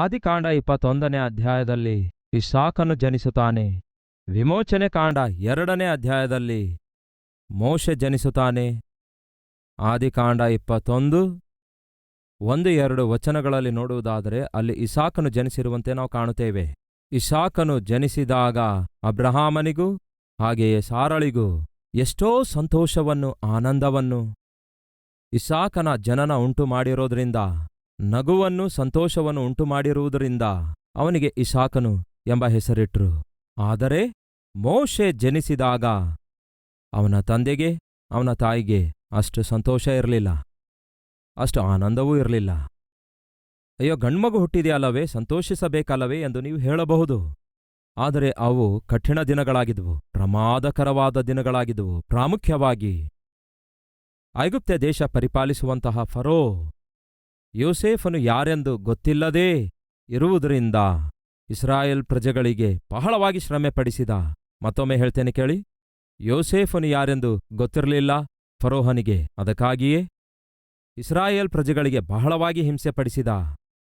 ಆದಿಕಾಂಡ ಇಪ್ಪತ್ತೊಂದನೇ ಅಧ್ಯಾಯದಲ್ಲಿ ಇಸಾಕನು ಜನಿಸುತ್ತಾನೆ. ವಿಮೋಚನೆ ಕಾಂಡ ಎರಡನೇ ಅಧ್ಯಾಯದಲ್ಲಿ ಮೋಶೆ ಜನಿಸುತ್ತಾನೆ. ಆದಿಕಾಂಡ ಇಪ್ಪತ್ತೊಂದು, ಒಂದು, ಎರಡು ವಚನಗಳಲ್ಲಿ ನೋಡುವುದಾದರೆ ಅಲ್ಲಿ ಇಸಾಕನು ಜನಿಸಿರುವಂತೆ ನಾವು ಕಾಣುತ್ತೇವೆ. ಇಸಾಕನು ಜನಿಸಿದಾಗ ಅಬ್ರಹಾಮನಿಗೂ ಹಾಗೆಯೇ ಸಾರಳಿಗೂ ಎಷ್ಟೋ ಸಂತೋಷವನ್ನು, ಆನಂದವನ್ನು ಇಸಾಕನ ಜನನ ಉಂಟು ಮಾಡಿರೋದ್ರಿಂದ ನಗುವನ್ನು ಸಂತೋಷವನ್ನು ಉಂಟುಮಾಡಿರುವುದರಿಂದ ಅವನಿಗೆ ಇಶಾಕನು ಎಂಬ ಹೆಸರಿಟ್ರು. ಆದರೆ ಮೋಶೆ ಜನಿಸಿದಾಗ ಅವನ ತಂದೆಗೆ, ಅವನ ತಾಯಿಗೆ ಅಷ್ಟು ಸಂತೋಷ ಇರಲಿಲ್ಲ. ಅಷ್ಟು ಆನಂದವೂ ಇರಲಿಲ್ಲ. ಅಯ್ಯೋ, ಗಂಡ್ಮಗು ಹುಟ್ಟಿದೆಯಲ್ಲವೇ? ಸಂತೋಷಿಸಬೇಕಲ್ಲವೇ ಎಂದು ನೀವು ಹೇಳಬಹುದು. ಆದರೆ ಅವು ಕಠಿಣ ದಿನಗಳಾಗಿದ್ವು, ಪ್ರಮಾದಕರವಾದ ದಿನಗಳಾಗಿದ್ವು. ಪ್ರಾಮುಖ್ಯವಾಗಿ ಐಗುಪ್ತ ದೇಶ ಪರಿಪಾಲಿಸುವಂತಹ ಫರೋ ಯೋಸೇಫನು ಯಾರೆಂದು ಗೊತ್ತಿಲ್ಲದೇ ಇರುವುದರಿಂದ ಇಸ್ರಾಯೇಲ್ ಪ್ರಜೆಗಳಿಗೆ ಬಹಳವಾಗಿ ಶ್ರಮೆ ಪಡಿಸಿದ ಮತ್ತೊಮ್ಮೆ ಹೇಳ್ತೇನೆ ಕೇಳಿ, ಯೋಸೇಫನು ಯಾರೆಂದು ಗೊತ್ತಿರಲಿಲ್ಲ? ಫರೋಹನಿಗೆ. ಅದಕ್ಕಾಗಿಯೇ ಇಸ್ರಾಯೇಲ್ ಪ್ರಜೆಗಳಿಗೆ ಬಹಳವಾಗಿ ಹಿಂಸೆ ಪಡಿಸಿದ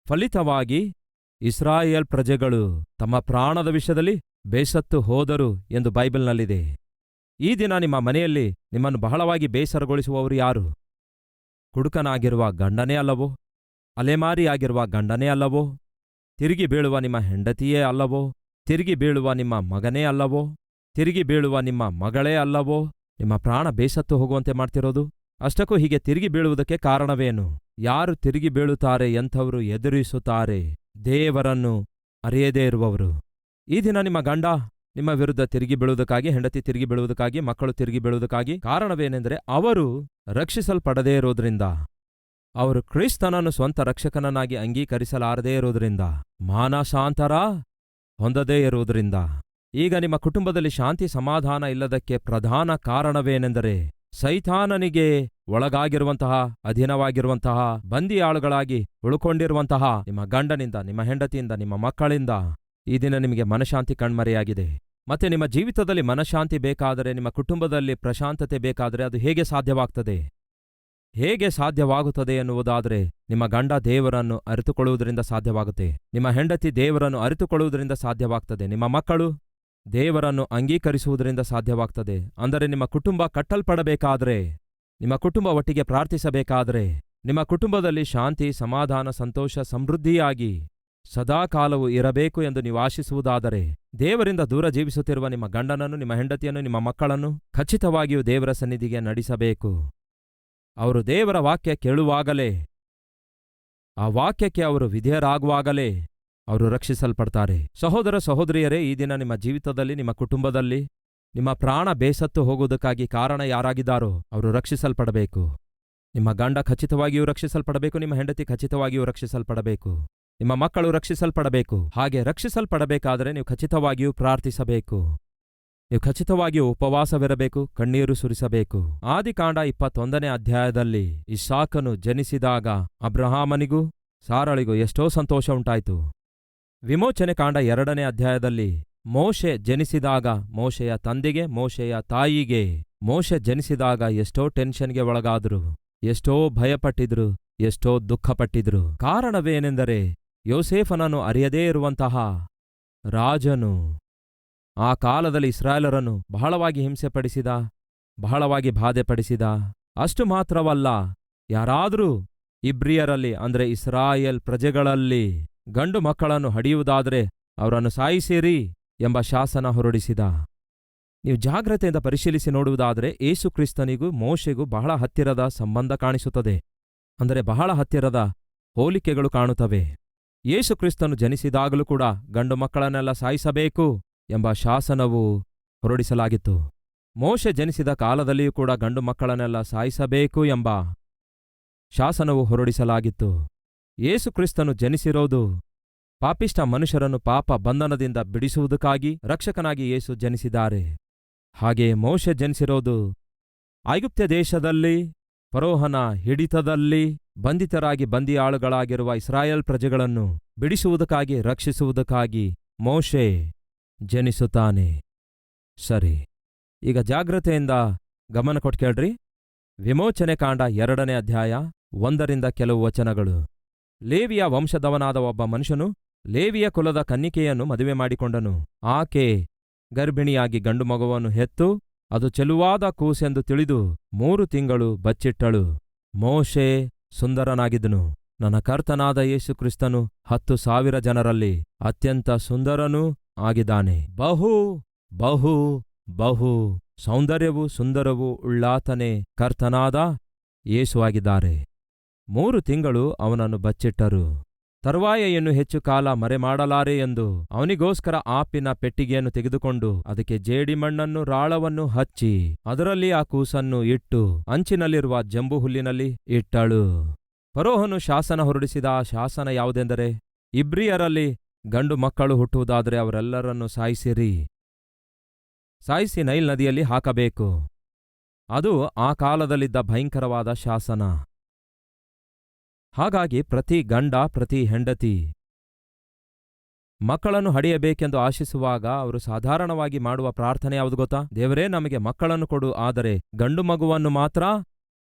ಫಲಿತವಾಗಿ ಇಸ್ರಾಯೇಲ್ ಪ್ರಜೆಗಳು ತಮ್ಮ ಪ್ರಾಣದ ವಿಷಯದಲ್ಲಿ ಬೇಸತ್ತು ಹೋದರು ಎಂದು ಬೈಬಲ್ನಲ್ಲಿದೆ. ಈ ದಿನ ನಿಮ್ಮ ಮನೆಯಲ್ಲಿ ನಿಮ್ಮನ್ನು ಬಹಳವಾಗಿ ಬೇಸರಗೊಳಿಸುವವರು ಯಾರು? ಕುಡುಕನಾಗಿರುವ ಗಂಡನೇ ಅಲ್ಲವೋ? ಅಲೆಮಾರಿಯಾಗಿರುವ ಗಂಡನೇ ಅಲ್ಲವೋ? ತಿರುಗಿ ಬೀಳುವ ನಿಮ್ಮ ಹೆಂಡತಿಯೇ ಅಲ್ಲವೋ? ತಿರುಗಿ ಬೀಳುವ ನಿಮ್ಮ ಮಗನೇ ಅಲ್ಲವೋ? ತಿರುಗಿ ಬೀಳುವ ನಿಮ್ಮ ಮಗಳೇ ಅಲ್ಲವೋ? ನಿಮ್ಮ ಪ್ರಾಣ ಬೇಸತ್ತು ಹೋಗುವಂತೆ ಮಾಡ್ತಿರೋದು? ಅಷ್ಟಕ್ಕೂ ಹೀಗೆ ತಿರುಗಿ ಬೀಳುವುದಕ್ಕೆ ಕಾರಣವೇನು? ಯಾರು ತಿರುಗಿ ಬೀಳುತ್ತಾರೆ ಎಂಥವರು ಎದುರಿಸುತ್ತಾರೆ ದೇವರನ್ನು ಅರಿಯದೇ ಇರುವವರು. ಈ ದಿನ ನಿಮ್ಮ ಗಂಡ ನಿಮ್ಮ ವಿರುದ್ಧ ತಿರುಗಿ ಬೀಳುವುದಕ್ಕಾಗಿ, ಹೆಂಡತಿ ತಿರುಗಿ ಬೀಳುವುದಕ್ಕಾಗಿ, ಮಕ್ಕಳು ತಿರುಗಿ ಬೀಳುವುದಕ್ಕಾಗಿ ಕಾರಣವೇನೆಂದರೆ ಅವರು ರಕ್ಷಿಸಲ್ಪಡದೇ ಇರೋದ್ರಿಂದ. ಅವರು ಕ್ರಿಸ್ತನನ್ನು ಸ್ವಂತ ರಕ್ಷಕನನ್ನಾಗಿ ಅಂಗೀಕರಿಸಲಾರದೇ ಇರುವುದರಿಂದ ಮಾನಶಾಂತರ ಹೊಂದದೇ ಇರುವುದರಿಂದ. ಈಗ ನಿಮ್ಮ ಕುಟುಂಬದಲ್ಲಿ ಶಾಂತಿ ಸಮಾಧಾನ ಇಲ್ಲದಕ್ಕೆ ಪ್ರಧಾನ ಕಾರಣವೇನೆಂದರೆ, ಸೈತಾನನಿಗೆ ಒಳಗಾಗಿರುವಂತಹ, ಅಧೀನವಾಗಿರುವಂತಹ, ಬಂದಿಯಾಳುಗಳಾಗಿ ಉಳ್ಕೊಂಡಿರುವಂತಹ ನಿಮ್ಮ ಗಂಡನಿಂದ, ನಿಮ್ಮ ಹೆಂಡತಿಯಿಂದ, ನಿಮ್ಮ ಮಕ್ಕಳಿಂದ ಈ ದಿನ ನಿಮಗೆ ಮನಶಾಂತಿ ಕಣ್ಮರೆಯಾಗಿದೆ. ಮತ್ತೆ ನಿಮ್ಮ ಜೀವಿತದಲ್ಲಿ ಮನಶಾಂತಿ ಬೇಕಾದರೆ, ನಿಮ್ಮ ಕುಟುಂಬದಲ್ಲಿ ಪ್ರಶಾಂತತೆ ಬೇಕಾದರೆ ಅದು ಹೇಗೆ ಸಾಧ್ಯವಾಗ್ತದೆ? ಹೇಗೆ ಸಾಧ್ಯವಾಗುತ್ತದೆ ಎನ್ನುವುದಾದರೆ, ನಿಮ್ಮ ಗಂಡ ದೇವರನ್ನು ಅರಿತುಕೊಳ್ಳುವುದರಿಂದ ಸಾಧ್ಯವಾಗುತ್ತೆ. ನಿಮ್ಮ ಹೆಂಡತಿ ದೇವರನ್ನು ಅರಿತುಕೊಳ್ಳುವುದರಿಂದ ಸಾಧ್ಯವಾಗ್ತದೆ. ನಿಮ್ಮ ಮಕ್ಕಳು ದೇವರನ್ನು ಅಂಗೀಕರಿಸುವುದರಿಂದ ಸಾಧ್ಯವಾಗ್ತದೆ. ಅಂದರೆ, ನಿಮ್ಮ ಕುಟುಂಬ ಕಟ್ಟಲ್ಪಡಬೇಕಾದರೆ, ನಿಮ್ಮ ಕುಟುಂಬ ಒಟ್ಟಿಗೆ ಪ್ರಾರ್ಥಿಸಬೇಕಾದರೆ, ನಿಮ್ಮ ಕುಟುಂಬದಲ್ಲಿ ಶಾಂತಿ, ಸಮಾಧಾನ, ಸಂತೋಷ, ಸಮೃದ್ಧಿಯಾಗಿ ಸದಾಕಾಲವು ಇರಬೇಕು ಎಂದು ನೀವು ಆಶಿಸುವುದಾದರೆ, ದೇವರಿಂದ ದೂರ ಜೀವಿಸುತ್ತಿರುವ ನಿಮ್ಮ ಗಂಡನನ್ನು, ನಿಮ್ಮ ಹೆಂಡತಿಯನ್ನು, ನಿಮ್ಮ ಮಕ್ಕಳನ್ನು ಖಚಿತವಾಗಿಯೂ ದೇವರ ಸನ್ನಿಧಿಗೆ ನಡೆಸಬೇಕು. ಅವರು ದೇವರ ವಾಕ್ಯ ಕೇಳುವಾಗಲೇ, ಆ ವಾಕ್ಯಕ್ಕೆ ಅವರು ವಿಧೇಯರಾಗುವಾಗಲೇ ಅವರು ರಕ್ಷಿಸಲ್ಪಡ್ತಾರೆ. ಸಹೋದರ ಸಹೋದರಿಯರೇ, ಈ ದಿನ ನಿಮ್ಮ ಜೀವಿತದಲ್ಲಿ, ನಿಮ್ಮ ಕುಟುಂಬದಲ್ಲಿ, ನಿಮ್ಮ ಪ್ರಾಣ ಬೇಸತ್ತು ಹೋಗುವುದಕ್ಕಾಗಿ ಕಾರಣ ಯಾರಾಗಿದ್ದಾರೋ ಅವರು ರಕ್ಷಿಸಲ್ಪಡಬೇಕು. ನಿಮ್ಮ ಗಂಡ ಖಚಿತವಾಗಿಯೂ ರಕ್ಷಿಸಲ್ಪಡಬೇಕು, ನಿಮ್ಮ ಹೆಂಡತಿ ಖಚಿತವಾಗಿಯೂ ರಕ್ಷಿಸಲ್ಪಡಬೇಕು. ನಿಮ್ಮ ಮಕ್ಕಳು ರಕ್ಷಿಸಲ್ಪಡಬೇಕು. ಹಾಗೆ ರಕ್ಷಿಸಲ್ಪಡಬೇಕಾದರೆ ನೀವು ಖಚಿತವಾಗಿಯೂ ಪ್ರಾರ್ಥಿಸಬೇಕು. ನೀವು ಖಚಿತವಾಗಿಯೂ ಉಪವಾಸವಿರಬೇಕು, ಕಣ್ಣೀರು ಸುರಿಸಬೇಕು. ಆದಿಕಾಂಡ ಇಪ್ಪತ್ತೊಂದನೇ ಅಧ್ಯಾಯದಲ್ಲಿ ಇಸಾಕನು ಜನಿಸಿದಾಗ ಅಬ್ರಹಾಮನಿಗೂ ಸಾರಳಿಗೂ ಎಷ್ಟೋ ಸಂತೋಷ ಉಂಟಾಯಿತು. ವಿಮೋಚನೆ ಕಾಂಡ ಎರಡನೇ ಅಧ್ಯಾಯದಲ್ಲಿ ಮೋಶೆ ಜನಿಸಿದಾಗ ಮೋಶೆಯ ತಂದೆಗೆ, ಮೋಶೆಯ ತಾಯಿಗೆ ಮೋಶೆ ಜನಿಸಿದಾಗ ಎಷ್ಟೋ ಟೆನ್ಷನ್ಗೆ ಒಳಗಾದ್ರು, ಎಷ್ಟೋ ಭಯಪಟ್ಟಿದ್ರು, ಎಷ್ಟೋ ದುಃಖಪಟ್ಟಿದ್ರು. ಕಾರಣವೇನೆಂದರೆ ಯೋಸೇಫನನ್ನು ಅರಿಯದೇ ಇರುವಂತಹ ರಾಜನು. ಆ ಕಾಲದಲ್ಲಿ ಇಸ್ರಾಯೇಲರನ್ನು ಬಹಳವಾಗಿ ಹಿಂಸೆಪಡಿಸಿದ, ಬಹಳವಾಗಿ ಬಾಧೆಪಡಿಸಿದ. ಅಷ್ಟು ಮಾತ್ರವಲ್ಲ, ಯಾರಾದರೂ ಇಬ್ರಿಯರಲ್ಲಿ, ಅಂದರೆ ಇಸ್ರಾಯೇಲ್ ಪ್ರಜೆಗಳಲ್ಲಿ ಗಂಡು ಮಕ್ಕಳನ್ನು ಹಡಿಯುವುದಾದರೆ ಅವರನ್ನು ಸಾಯಿಸಿರಿ ಎಂಬ ಶಾಸನ ಹೊರಡಿಸಿದ. ನೀವು ಜಾಗ್ರತೆಯಿಂದ ಪರಿಶೀಲಿಸಿ ನೋಡುವುದಾದರೆ ಏಸು ಕ್ರಿಸ್ತನಿಗೂ ಮೋಶೆಗೂ ಬಹಳ ಹತ್ತಿರದ ಸಂಬಂಧ ಕಾಣಿಸುತ್ತದೆ. ಅಂದರೆ ಬಹಳ ಹತ್ತಿರದ ಹೋಲಿಕೆಗಳು ಕಾಣುತ್ತವೆ. ಯೇಸುಕ್ರಿಸ್ತನು ಜನಿಸಿದಾಗಲೂ ಕೂಡ ಗಂಡು ಮಕ್ಕಳನ್ನೆಲ್ಲ ಸಾಯಿಸಬೇಕು. ಎಂಬ ಶಾಸನವು ಹೊರಡಿಸಲಾಗಿತ್ತು. ಮೋಶೆ ಜನಿಸಿದ ಕಾಲದಲ್ಲಿಯೂ ಕೂಡ ಗಂಡು ಮಕ್ಕಳನ್ನೆಲ್ಲ ಸಾಯಿಸಬೇಕು ಎಂಬ ಶಾಸನವು ಹೊರಡಿಸಲಾಗಿತ್ತು. ಯೇಸುಕ್ರಿಸ್ತನು ಜನಿಸಿರೋದು ಪಾಪಿಷ್ಟ ಮನುಷ್ಯರನ್ನು ಪಾಪ ಬಂಧನದಿಂದ ಬಿಡಿಸುವುದಕ್ಕಾಗಿ ರಕ್ಷಕನಾಗಿ ಯೇಸು ಜನಿಸಿದ್ದಾರೆ. ಹಾಗೆಯೇ ಮೋಶೆ ಜನಿಸಿರೋದು ಐಗುಪ್ತ ದೇಶದಲ್ಲಿ, ಫರೋಹನ ಹಿಡಿತದಲ್ಲಿ ಬಂಧಿತರಾಗಿ ಬಂದಿಯಾಳುಗಳಾಗಿರುವ ಇಸ್ರಾಯೇಲ್ ಪ್ರಜೆಗಳನ್ನು ಬಿಡಿಸುವುದಕ್ಕಾಗಿ, ರಕ್ಷಿಸುವುದಕ್ಕಾಗಿ ಮೋಶೆ ಜನಿಸುತ್ತಾನೆ. ಸರಿ, ಈಗ ಜಾಗ್ರತೆಯಿಂದ ಗಮನ ಕೊಟ್ಟು ಕೇಳ್ರಿ. ವಿಮೋಚನೆ ಕಾಂಡ ಎರಡನೇ ಅಧ್ಯಾಯ ಒಂದರಿಂದ ಕೆಲವು ವಚನಗಳು. ಲೇವಿಯ ವಂಶದವನಾದ ಒಬ್ಬ ಮನುಷ್ಯನು ಲೇವಿಯ ಕುಲದ ಕನ್ನಿಕೆಯನ್ನು ಮದುವೆ ಮಾಡಿಕೊಂಡನು. ಆಕೆ ಗರ್ಭಿಣಿಯಾಗಿ ಗಂಡು ಮಗುವನ್ನು ಹೆತ್ತು ಅದು ಚೆಲುವಾದ ಕೂಸೆಂದು ತಿಳಿದು ಮೂರು ತಿಂಗಳು ಬಚ್ಚಿಟ್ಟಳು. ಮೋಶೆ ಸುಂದರನಾಗಿದ್ದನು. ನನ್ನ ಕರ್ತನಾದ ಯೇಸುಕ್ರಿಸ್ತನು ಹತ್ತು ಸಾವಿರ ಜನರಲ್ಲಿ ಅತ್ಯಂತ ಸುಂದರನೂ ಆಗಿದ್ದಾನೆ. ಬಹು ಬಹು ಬಹು ಸೌಂದರ್ಯವೂ ಸುಂದರವೂ ಉಳ್ಳಾತನೇ ಕರ್ತನಾದ ಯೇಸುವಾಗಿದ್ದಾರೆ ಮೂರು ತಿಂಗಳು ಅವನನ್ನು ಬಚ್ಚಿಟ್ಟರು. ತರುವಾಯ ಇನ್ನು ಹೆಚ್ಚು ಕಾಲ ಮರೆಮಾಡಲಾರೆ ಎಂದು ಅವನಿಗೋಸ್ಕರ ಆಪಿನ ಪೆಟ್ಟಿಗೆಯನ್ನು ತೆಗೆದುಕೊಂಡು ಅದಕ್ಕೆ ಜೇಡಿಮಣ್ಣನ್ನು ರಾಳವನ್ನು ಹಚ್ಚಿ ಅದರಲ್ಲಿ ಆ ಕೂಸನ್ನು ಇಟ್ಟು ಅಂಚಿನಲ್ಲಿರುವ ಜಂಬು ಹುಲ್ಲಿನಲ್ಲಿ ಇಟ್ಟಳು. ಪರೋಹನು ಶಾಸನ ಹೊರಡಿಸಿದ ಆ ಶಾಸನ ಯಾವುದೆಂದರೆ, ಇಬ್ರಿಯರಲ್ಲಿ ಗಂಡು ಮಕ್ಕಳು ಹುಟ್ಟುವುದಾದರೆ ಅವರೆಲ್ಲರನ್ನು ಸಾಯಿಸಿರಿ. ಸಾಯಿಸಿ ನೈಲ್ ನದಿಯಲ್ಲಿ ಹಾಕಬೇಕು. ಅದು ಆ ಕಾಲದಲ್ಲಿದ್ದ ಭಯಂಕರವಾದ ಶಾಸನ. ಹಾಗಾಗಿ ಪ್ರತಿ ಗಂಡ, ಪ್ರತಿ ಹೆಂಡತಿ ಮಕ್ಕಳನ್ನು ಹಡೆಯಬೇಕೆಂದು ಆಶಿಸುವಾಗ ಅವರು ಸಾಧಾರಣವಾಗಿ ಮಾಡುವ ಪ್ರಾರ್ಥನೆ ಯಾವುದು ಗೊತ್ತಾ? ದೇವರೇ, ನಮಗೆ ಮಕ್ಕಳನ್ನು ಕೊಡು, ಆದರೆ ಗಂಡು ಮಗುವನ್ನು ಮಾತ್ರ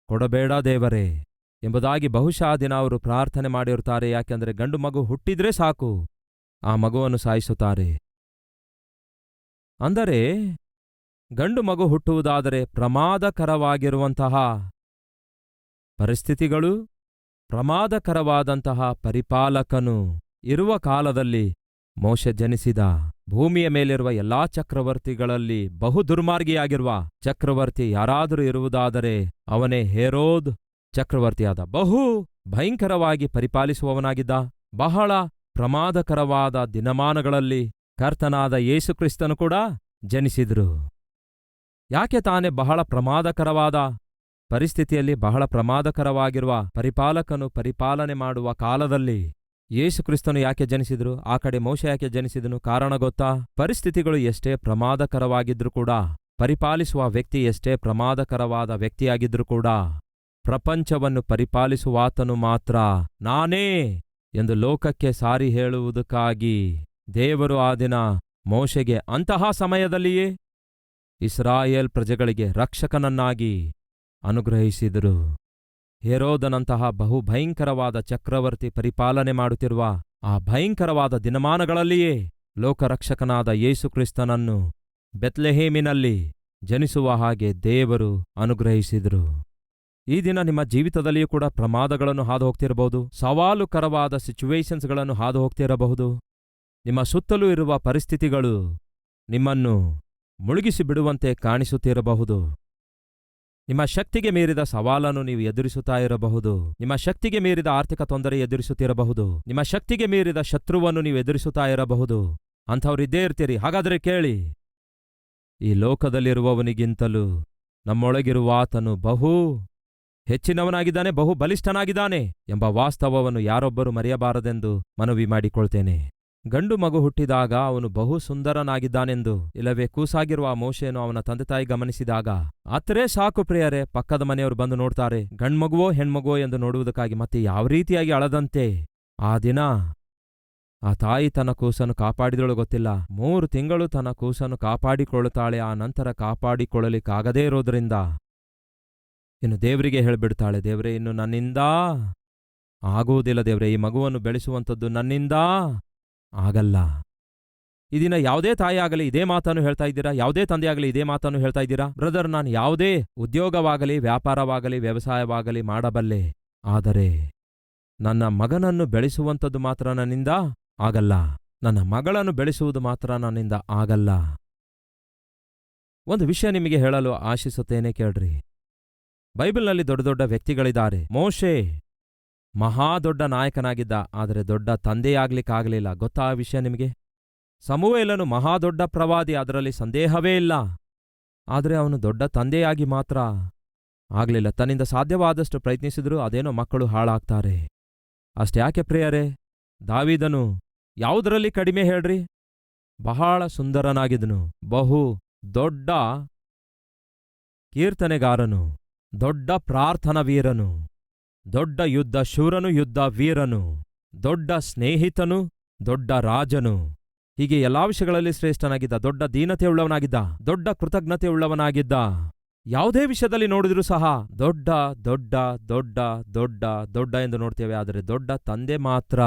ಕೊಡಬೇಡ ದೇವರೇ ಎಂಬುದಾಗಿ ಬಹುಶಃ ದಿನ ಅವರು ಪ್ರಾರ್ಥನೆ ಮಾಡಿರುತ್ತಾರೆ. ಯಾಕೆಂದರೆ ಗಂಡು ಮಗು ಹುಟ್ಟಿದ್ರೆ ಸಾಕು. ಆ ಮಗುವನ್ನು ಸಾಯಿಸುತ್ತಾರೆ. ಅಂದರೆ, ಗಂಡು ಮಗು ಹುಟ್ಟುವುದಾದರೆ ಪ್ರಮಾದಕರವಾಗಿರುವಂತಹ ಪರಿಸ್ಥಿತಿಗಳು, ಪ್ರಮಾದಕರವಾದಂತಹ ಪರಿಪಾಲಕನು ಇರುವ ಕಾಲದಲ್ಲಿ ಮೋಶ ಜನಿಸಿದ ಭೂಮಿಯ ಮೇಲಿರುವ ಎಲ್ಲಾ ಚಕ್ರವರ್ತಿಗಳಲ್ಲಿ ಬಹು ದುರ್ಮಾರ್ಗಿಯಾಗಿರುವ ಚಕ್ರವರ್ತಿ ಯಾರಾದರೂ ಇರುವುದಾದರೆ ಅವನೇ ಹೇರೋದ್ ಚಕ್ರವರ್ತಿಯಾದ. ಬಹು ಭಯಂಕರವಾಗಿ ಪರಿಪಾಲಿಸುವವನಾಗಿದ್ದ. ಬಹಳ ಪ್ರಮಾದಕರವಾದ ದಿನಮಾನಗಳಲ್ಲಿ ಕರ್ತನಾದ ಯೇಸುಕ್ರಿಸ್ತನು ಕೂಡ ಜನಿಸಿದ್ರು. ಯಾಕೆ ತಾನೇ ಬಹಳ ಪ್ರಮಾದಕರವಾದ ಪರಿಸ್ಥಿತಿಯಲ್ಲಿ ಬಹಳ ಪ್ರಮಾದಕರವಾಗಿರುವ ಪರಿಪಾಲಕನು ಪರಿಪಾಲನೆ ಮಾಡುವ ಕಾಲದಲ್ಲಿ ಯೇಸುಕ್ರಿಸ್ತನು ಯಾಕೆ ಜನಿಸಿದ್ರು? ಆ ಕಡೆ ಮೋಶ ಯಾಕೆ ಜನಿಸಿದನು? ಕಾರಣ ಗೊತ್ತಾ? ಪರಿಸ್ಥಿತಿಗಳು ಎಷ್ಟೇ ಪ್ರಮಾದಕರವಾಗಿದ್ರೂ ಕೂಡ, ಪರಿಪಾಲಿಸುವ ವ್ಯಕ್ತಿ ಎಷ್ಟೇ ಪ್ರಮಾದಕರವಾದ ವ್ಯಕ್ತಿಯಾಗಿದ್ರೂ ಕೂಡ, ಪ್ರಪಂಚವನ್ನು ಪರಿಪಾಲಿಸುವಾತನು ಮಾತ್ರ. ನಾನೇ ಎಂದು ಲೋಕಕ್ಕೆ ಸಾರಿ ಹೇಳುವುದಕ್ಕಾಗಿ ದೇವರು ಆ ದಿನ ಮೋಶೆಗೆ ಅಂತಹ ಸಮಯದಲ್ಲಿಯೇ ಇಸ್ರಾಯೇಲ್ ಪ್ರಜೆಗಳಿಗೆ ರಕ್ಷಕನನ್ನಾಗಿ ಅನುಗ್ರಹಿಸಿದರು. ಹೇರೋದನಂತಹ ಬಹು ಭಯಂಕರವಾದ ಚಕ್ರವರ್ತಿ ಪರಿಪಾಲನೆ ಮಾಡುತ್ತಿರುವ ಆ ಭಯಂಕರವಾದ ದಿನಮಾನಗಳಲ್ಲಿಯೇ ಲೋಕರಕ್ಷಕನಾದ ಯೇಸುಕ್ರಿಸ್ತನನ್ನು ಬೆತ್ಲೆಹೇಮಿನಲ್ಲಿ ಜನಿಸುವ ಹಾಗೆ ದೇವರು ಅನುಗ್ರಹಿಸಿದರು. ಈ ದಿನ ನಿಮ್ಮ ಜೀವಿತದಲ್ಲಿಯೂ ಕೂಡ ಪ್ರಮಾದಗಳನ್ನು ಹಾದು ಹೋಗ್ತಿರಬಹುದು ಸವಾಲುಕರವಾದ ಸಿಚುವೇಶನ್ಸ್ಗಳನ್ನು ಹಾದು ಹೋಗ್ತಿರಬಹುದು ನಿಮ್ಮ ಸುತ್ತಲೂ ಇರುವ ಪರಿಸ್ಥಿತಿಗಳು ನಿಮ್ಮನ್ನು ಮುಳುಗಿಸಿ ಬಿಡುವಂತೆ ಕಾಣಿಸುತ್ತಿರಬಹುದು. ನಿಮ್ಮ ಶಕ್ತಿಗೆ ಮೀರಿದ ಸವಾಲನ್ನು ನೀವು ಎದುರಿಸುತ್ತಾ ಇರಬಹುದು. ನಿಮ್ಮ ಶಕ್ತಿಗೆ ಮೀರಿದ ಆರ್ಥಿಕ ತೊಂದರೆ ಎದುರಿಸುತ್ತಿರಬಹುದು. ನಿಮ್ಮ ಶಕ್ತಿಗೆ ಮೀರಿದ ಶತ್ರುವನ್ನು ನೀವು ಎದುರಿಸುತ್ತಾ ಇರಬಹುದು. ಅಂಥವ್ರಿದ್ದೇ ಇರ್ತೀರಿ. ಹಾಗಾದರೆ ಕೇಳಿ, ಈ ಲೋಕದಲ್ಲಿರುವವನಿಗಿಂತಲೂ ನಮ್ಮೊಳಗಿರುವ ಆತನು ಬಹು ಹೆಚ್ಚಿನವನಾಗಿದ್ದಾನೆ ಬಹು ಬಲಿಷ್ಠನಾಗಿದ್ದಾನೆ ಎಂಬ ವಾಸ್ತವವನ್ನು ಯಾರೊಬ್ಬರೂ ಮರೆಯಬಾರದೆಂದು ಮನವಿ ಮಾಡಿಕೊಳ್ತೇನೆ. ಗಂಡು ಮಗು ಹುಟ್ಟಿದಾಗ ಅವನು ಬಹು ಸುಂದರನಾಗಿದ್ದಾನೆಂದು ಇಲ್ಲವೇ ಕೂಸಾಗಿರುವ ಆ ಮೋಶೆಯನ್ನು ಅವನ ತಂದೆ ತಾಯಿ ಗಮನಿಸಿದಾಗ ಅತ್ರೇ ಸಾಕು ಪ್ರಿಯರೇ, ಪಕ್ಕದ ಮನೆಯವರು ಬಂದು ನೋಡ್ತಾರೆ, ಗಂಡ್ಮಗುವೋ ಹೆಣ್ಮಗುವೋ ಎಂದು ನೋಡುವುದಕ್ಕಾಗಿ ಮತ್ತೆ ಯಾವ ರೀತಿಯಾಗಿ ಅಳದಂತೆ. ಆ ದಿನ ಆ ತಾಯಿ ತನ್ನ ಕೂಸನ್ನು ಕಾಪಾಡಿದಳು ಗೊತ್ತಿಲ್ಲ. ಮೂರು ತಿಂಗಳು ತನ್ನ ಕೂಸನ್ನು ಕಾಪಾಡಿಕೊಳ್ಳುತ್ತಾಳೆ, ಆ ನಂತರ ಕಾಪಾಡಿಕೊಳ್ಳಲಿಕ್ಕಾಗದೇ ಇರೋದ್ರಿಂದ ಇನ್ನು ದೇವರಿಗೆ ಹೇಳಿಬಿಡ್ತಾಳೆ, ದೇವರೇ, ಇನ್ನು ನನ್ನಿಂದ ಆಗುವುದಿಲ್ಲ ದೇವರೇ, ಈ ಮಗುವನ್ನು ಬೆಳೆಸುವಂಥದ್ದು ನನ್ನಿಂದ ಆಗಲ್ಲ. ಈ ದಿನ ಯಾವುದೇ ತಾಯಿ ಆಗಲಿ ಇದೇ ಮಾತನ್ನು ಹೇಳ್ತಾ ಇದ್ದೀರಾ? ಯಾವುದೇ ತಂದೆಯಾಗಲಿ ಇದೇ ಮಾತನ್ನು ಹೇಳ್ತಾ ಇದ್ದೀರಾ? ಬ್ರದರ್, ನಾನು ಯಾವುದೇ ಉದ್ಯೋಗವಾಗಲಿ, ವ್ಯಾಪಾರವಾಗಲಿ, ವ್ಯವಸಾಯವಾಗಲಿ ಮಾಡಬಲ್ಲೆ. ಆದರೆ ನನ್ನ ಮಗನನ್ನು ಬೆಳೆಸುವಂಥದ್ದು ಮಾತ್ರ ನನ್ನಿಂದ ಆಗಲ್ಲ. ನನ್ನ ಮಗಳನ್ನು ಬೆಳೆಸುವುದು ಮಾತ್ರ ನನ್ನಿಂದ ಆಗಲ್ಲ. ಒಂದು ವಿಷಯ ನಿಮಗೆ ಹೇಳಲು ಆಶಿಸುತ್ತೇನೆ ಕೇಳ್ರಿ. ಬೈಬಲ್ನಲ್ಲಿ ದೊಡ್ಡ ದೊಡ್ಡ ವ್ಯಕ್ತಿಗಳಿದ್ದಾರೆ. ಮೋಶೆ ಮಹಾ ದೊಡ್ಡ ನಾಯಕನಾಗಿದ್ದ, ಆದರೆ ದೊಡ್ಡ ತಂದೆಯಾಗ್ಲಿಕ್ಕಾಗಲಿಲ್ಲ ಗೊತ್ತಾ ಆ ವಿಷಯ ನಿಮಗೆ? ಸಮುವೇಲನು ಮಹಾ ದೊಡ್ಡ ಪ್ರವಾದಿ, ಅದರಲ್ಲಿ ಸಂದೇಹವೇ ಇಲ್ಲ. ಆದರೆ ಅವನು ದೊಡ್ಡ ತಂದೆಯಾಗಿ ಮಾತ್ರ ಆಗಲಿಲ್ಲ. ತನ್ನಿಂದ ಸಾಧ್ಯವಾದಷ್ಟು ಪ್ರಯತ್ನಿಸಿದ್ರೂ ಅದೇನೋ ಮಕ್ಕಳು ಹಾಳಾಗ್ತಾರೆ. ಅಷ್ಟ್ಯಾಕೆ ಪ್ರಿಯರೇ? ದಾವಿದನು ಯಾವುದರಲ್ಲಿ ಕಡಿಮೆ ಹೇಳ್ರಿ? ಬಹಳ ಸುಂದರನಾಗಿದನು ಬಹು ದೊಡ್ಡ ಕೀರ್ತನೆಗಾರನು. ದೊಡ್ಡ ಪ್ರಾರ್ಥನ ವೀರನು, ದೊಡ್ಡ ಯುದ್ಧ ಶೂರನು, ಯುದ್ಧ ವೀರನು, ದೊಡ್ಡ ಸ್ನೇಹಿತನು, ದೊಡ್ಡ ರಾಜನು. ಹೀಗೆ ಎಲ್ಲಾ ವಿಷಯಗಳಲ್ಲಿ ಶ್ರೇಷ್ಠನಾಗಿದ್ದ, ದೊಡ್ಡ ದೀನತೆಯುಳ್ಳವನಾಗಿದ್ದ, ದೊಡ್ಡ ಕೃತಜ್ಞತೆಯುಳ್ಳವನಾಗಿದ್ದ. ಯಾವುದೇ ವಿಷಯದಲ್ಲಿ ನೋಡಿದ್ರೂ ಸಹ ದೊಡ್ಡ ದೊಡ್ಡ ದೊಡ್ಡ ದೊಡ್ಡ ದೊಡ್ಡ ಎಂದು ನೋಡ್ತೇವೆ. ಆದರೆ ದೊಡ್ಡ ತಂದೆ ಮಾತ್ರ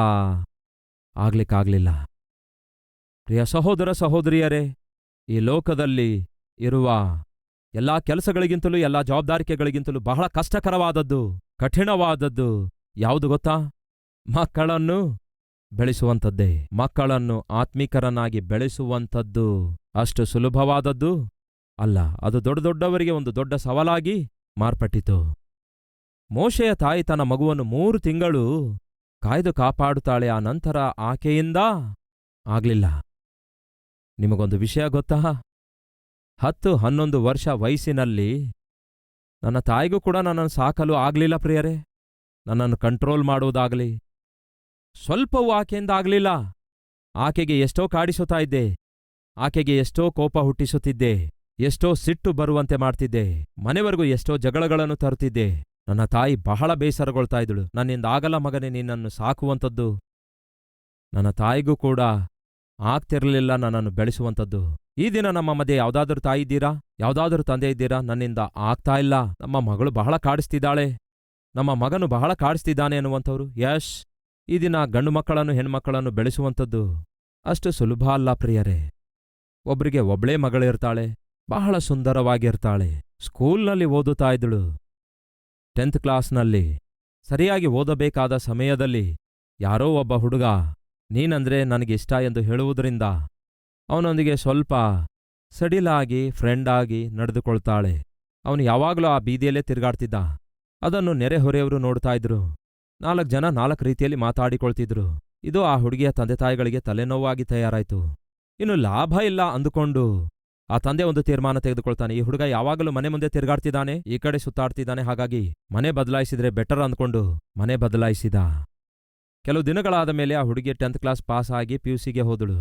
ಆಗ್ಲಿಕ್ಕಾಗ್ಲಿಲ್ಲ. ಪ್ರಿಯ ಸಹೋದರ ಸಹೋದರಿಯರೇ, ಈ ಲೋಕದಲ್ಲಿ ಇರುವ ಎಲ್ಲಾ ಕೆಲಸಗಳಿಗಿಂತಲೂ, ಎಲ್ಲಾ ಜವಾಬ್ದಾರಿಕೆಗಳಿಗಿಂತಲೂ ಬಹಳ ಕಷ್ಟಕರವಾದದ್ದು, ಕಠಿಣವಾದದ್ದು. ಯಾವುದು ಗೊತ್ತಾ? ಮಕ್ಕಳನ್ನು ಬೆಳೆಸುವಂಥದ್ದೇ. ಮಕ್ಕಳನ್ನು ಆತ್ಮೀಕರನಾಗಿ ಬೆಳೆಸುವಂಥದ್ದು ಅಷ್ಟು ಸುಲಭವಾದದ್ದು ಅಲ್ಲ. ಅದು ದೊಡ್ಡ ದೊಡ್ಡವರಿಗೆ ಒಂದು ದೊಡ್ಡ ಸವಾಲಾಗಿ ಮಾರ್ಪಟ್ಟಿತು. ಮೋಶೆಯ ತಾಯಿ ತನ್ನ ಮಗುವನ್ನು ಮೂರು ತಿಂಗಳು ಕಾಯ್ದು ಕಾಪಾಡುತ್ತಾಳೆ. ಆ ನಂತರ ಆಕೆಯಿಂದ ಆಗ್ಲಿಲ್ಲ. ನಿಮಗೊಂದು ವಿಷಯ ಗೊತ್ತಾ? ಹತ್ತು ಹನ್ನೊಂದು ವರ್ಷ ವಯಸ್ಸಿನಲ್ಲಿ ನನ್ನ ತಾಯಿಗೂ ಕೂಡ ನನ್ನನ್ನು ಸಾಕಲು ಆಗಲಿಲ್ಲ ಪ್ರಿಯರೇ. ನನ್ನನ್ನು ಕಂಟ್ರೋಲ್ ಮಾಡುವುದಾಗಲಿ, ಸ್ವಲ್ಪವೂ ಆಕೆಯಿಂದ ಆಗಲಿಲ್ಲ. ಆಕೆಗೆ ಎಷ್ಟೋ ಕಾಡಿಸುತ್ತಾ ಇದ್ದೆ, ಆಕೆಗೆ ಎಷ್ಟೋ ಕೋಪ ಹುಟ್ಟಿಸುತ್ತಿದ್ದೆ, ಎಷ್ಟೋ ಸಿಟ್ಟು ಬರುವಂತೆ ಮಾಡ್ತಿದ್ದೆ, ಮನೆವರೆಗೂ ಎಷ್ಟೋ ಜಗಳಗಳನ್ನು ತರುತ್ತಿದ್ದೆ. ನನ್ನ ತಾಯಿ ಬಹಳ ಬೇಸರಗೊಳ್ತಾ ಇದ್ದಳು. ನನ್ನಿಂದ ಆಗಲ್ಲ ಮಗನೇ, ನಿನ್ನನ್ನು ಸಾಕುವಂಥದ್ದು. ನನ್ನ ತಾಯಿಗೂ ಕೂಡ ಆಗ್ತಿರಲಿಲ್ಲ ನನ್ನನ್ನು ಬೆಳೆಸುವಂಥದ್ದು. ಈ ದಿನ ನಮ್ಮ ಮಧ್ಯೆ ಯಾವ್ದಾದ್ರೂ ತಾಯಿ ಇದ್ದೀರಾ? ಯಾವ್ದಾದ್ರೂ ತಂದೆ ಇದ್ದೀರಾ? ನನ್ನಿಂದ ಆಗ್ತಾ ಇಲ್ಲ. ನಮ್ಮ ಮಗಳು ಬಹಳ ಕಾಡಿಸ್ತಿದ್ದಾಳೆ. ನಮ್ಮ ಮಗನು ಬಹಳ ಕಾಡಿಸ್ತಿದ್ದಾನೆ ಅನ್ನುವಂಥವ್ರು. ಯಶ್, ಈ ದಿನ ಗಂಡು ಮಕ್ಕಳನ್ನು ಹೆಣ್ಮಕ್ಕಳನ್ನು ಬೆಳೆಸುವಂಥದ್ದು ಅಷ್ಟು ಸುಲಭ ಅಲ್ಲ ಪ್ರಿಯರೇ. ಒಬ್ಬರಿಗೆ ಒಬ್ಳೇ ಮಗಳಿರ್ತಾಳೆ, ಬಹಳ ಸುಂದರವಾಗಿರ್ತಾಳೆ. ಸ್ಕೂಲ್ನಲ್ಲಿ ಓದುತ್ತಾ ಇದ್ದಳು. ಟೆಂತ್ ಕ್ಲಾಸ್ನಲ್ಲಿ. ಸರಿಯಾಗಿ ಓದಬೇಕಾದ ಸಮಯದಲ್ಲಿ ಯಾರೋ ಒಬ್ಬ ಹುಡುಗ, ನೀನಂದ್ರೆ ನನಗಿಷ್ಟ ಎಂದು ಹೇಳುವುದರಿಂದ ಅವನೊಂದಿಗೆ ಸ್ವಲ್ಪ ಸಡಿಲಾಗಿ ಫ್ರೆಂಡಾಗಿ ನಡೆದುಕೊಳ್ತಾಳೆ. ಅವನು ಯಾವಾಗಲೂ ಆ ಬೀದಿಯಲ್ಲೇ ತಿರುಗಾಡ್ತಿದ್ದ. ಅದನ್ನು ನೆರೆಹೊರೆಯವರು ನೋಡ್ತಾ ಇದ್ರು. ನಾಲ್ಕು ಜನ ನಾಲ್ಕು ರೀತಿಯಲ್ಲಿ ಮಾತಾಡಿಕೊಳ್ತಿದ್ರು. ಇದು ಆ ಹುಡುಗಿಯ ತಂದೆ ತಾಯಿಗಳಿಗೆ ತಲೆನೋವಾಗಿ ತಯಾರಾಯ್ತು. ಇನ್ನು ಲಾಭ ಇಲ್ಲ ಅಂದುಕೊಂಡು ಆ ತಂದೆ ಒಂದು ತೀರ್ಮಾನ ತೆಗೆದುಕೊಳ್ತಾನೆ. ಈ ಹುಡುಗ ಯಾವಾಗಲೂ ಮನೆ ಮುಂದೆ ತಿರುಗಾಡ್ತಿದ್ದಾನೆ, ಈ ಕಡೆ ಸುತ್ತಾಡ್ತಿದ್ದಾನೆ. ಹಾಗಾಗಿ ಮನೆ ಬದಲಾಯಿಸಿದ್ರೆ ಬೆಟರ್ ಅಂದ್ಕೊಂಡು ಮನೆ ಬದಲಾಯಿಸಿದ. ಕೆಲವು ದಿನಗಳಾದ ಮೇಲೆ ಆ ಹುಡುಗಿ ಟೆಂತ್ ಕ್ಲಾಸ್ ಪಾಸ್ ಆಗಿ ಪಿಯುಸಿಗೆ ಹೋದಳು.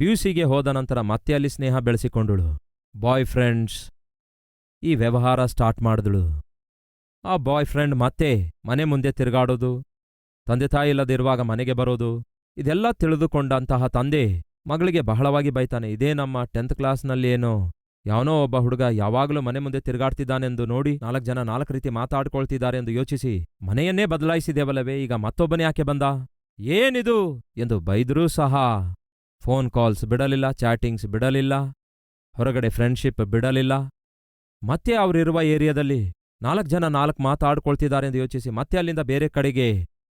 ಪಿಯುಸಿಗೆ ಹೋದ ನಂತರ ಮತ್ತೆ ಅಲ್ಲಿ ಸ್ನೇಹ ಬೆಳೆಸಿಕೊಂಡಳು. ಬಾಯ್ ಫ್ರೆಂಡ್ಸ್, ಈ ವ್ಯವಹಾರ ಸ್ಟಾರ್ಟ್ ಮಾಡಿದಳು. ಆ ಬಾಯ್ ಫ್ರೆಂಡ್ ಮತ್ತೆ ಮನೆ ಮುಂದೆ ತಿರುಗಾಡೋದು, ತಂದೆ ತಾಯಿ ಇಲ್ಲದಿರುವಾಗ ಮನೆಗೆ ಬರೋದು, ಇದೆಲ್ಲ ತಿಳಿದುಕೊಂಡಂತಹ ತಂದೆ ಮಗಳಿಗೆ ಬಹಳವಾಗಿ ಬೈತಾನೆ. ಇದೇ ನಮ್ಮ ಟೆಂತ್ ಕ್ಲಾಸ್ನಲ್ಲಿ ಏನೋ, ಯಾವನೋ ಒಬ್ಬ ಹುಡುಗ ಯಾವಾಗಲೂ ಮನೆ ಮುಂದೆ ತಿರುಗಾಡ್ತಿದ್ದಾನೆಂದು ನೋಡಿ ನಾಲ್ಕು ಜನ ನಾಲ್ಕು ರೀತಿ ಮಾತಾಡ್ಕೊಳ್ತಿದ್ದಾರೆ ಎಂದು ಯೋಚಿಸಿ, ಮನೆಯನ್ನೇ ಬದಲಾಯಿಸಿದೆವಲ್ಲವೇ ಈಗ ಮತ್ತೊಬ್ಬನೇ ಯಾಕೆ ಬಂದ? ಏನಿದು? ಎಂದು ಬೈದರೂ ಸಹ ಫೋನ್ ಕಾಲ್ಸ್ ಬಿಡಲಿಲ್ಲ ಚಾಟಿಂಗ್ಸ್ ಬಿಡಲಿಲ್ಲ, ಹೊರಗಡೆ ಫ್ರೆಂಡ್ಶಿಪ್ ಬಿಡಲಿಲ್ಲ. ಮತ್ತೆ ಅವರಿರುವ ಏರಿಯಾದಲ್ಲಿ ನಾಲ್ಕು ಜನ ನಾಲ್ಕು ಮಾತಾಡ್ಕೊಳ್ತಿದ್ದಾರೆ ಎಂದು ಯೋಚಿಸಿ ಮತ್ತೆ ಅಲ್ಲಿಂದ ಬೇರೆ ಕಡೆಗೆ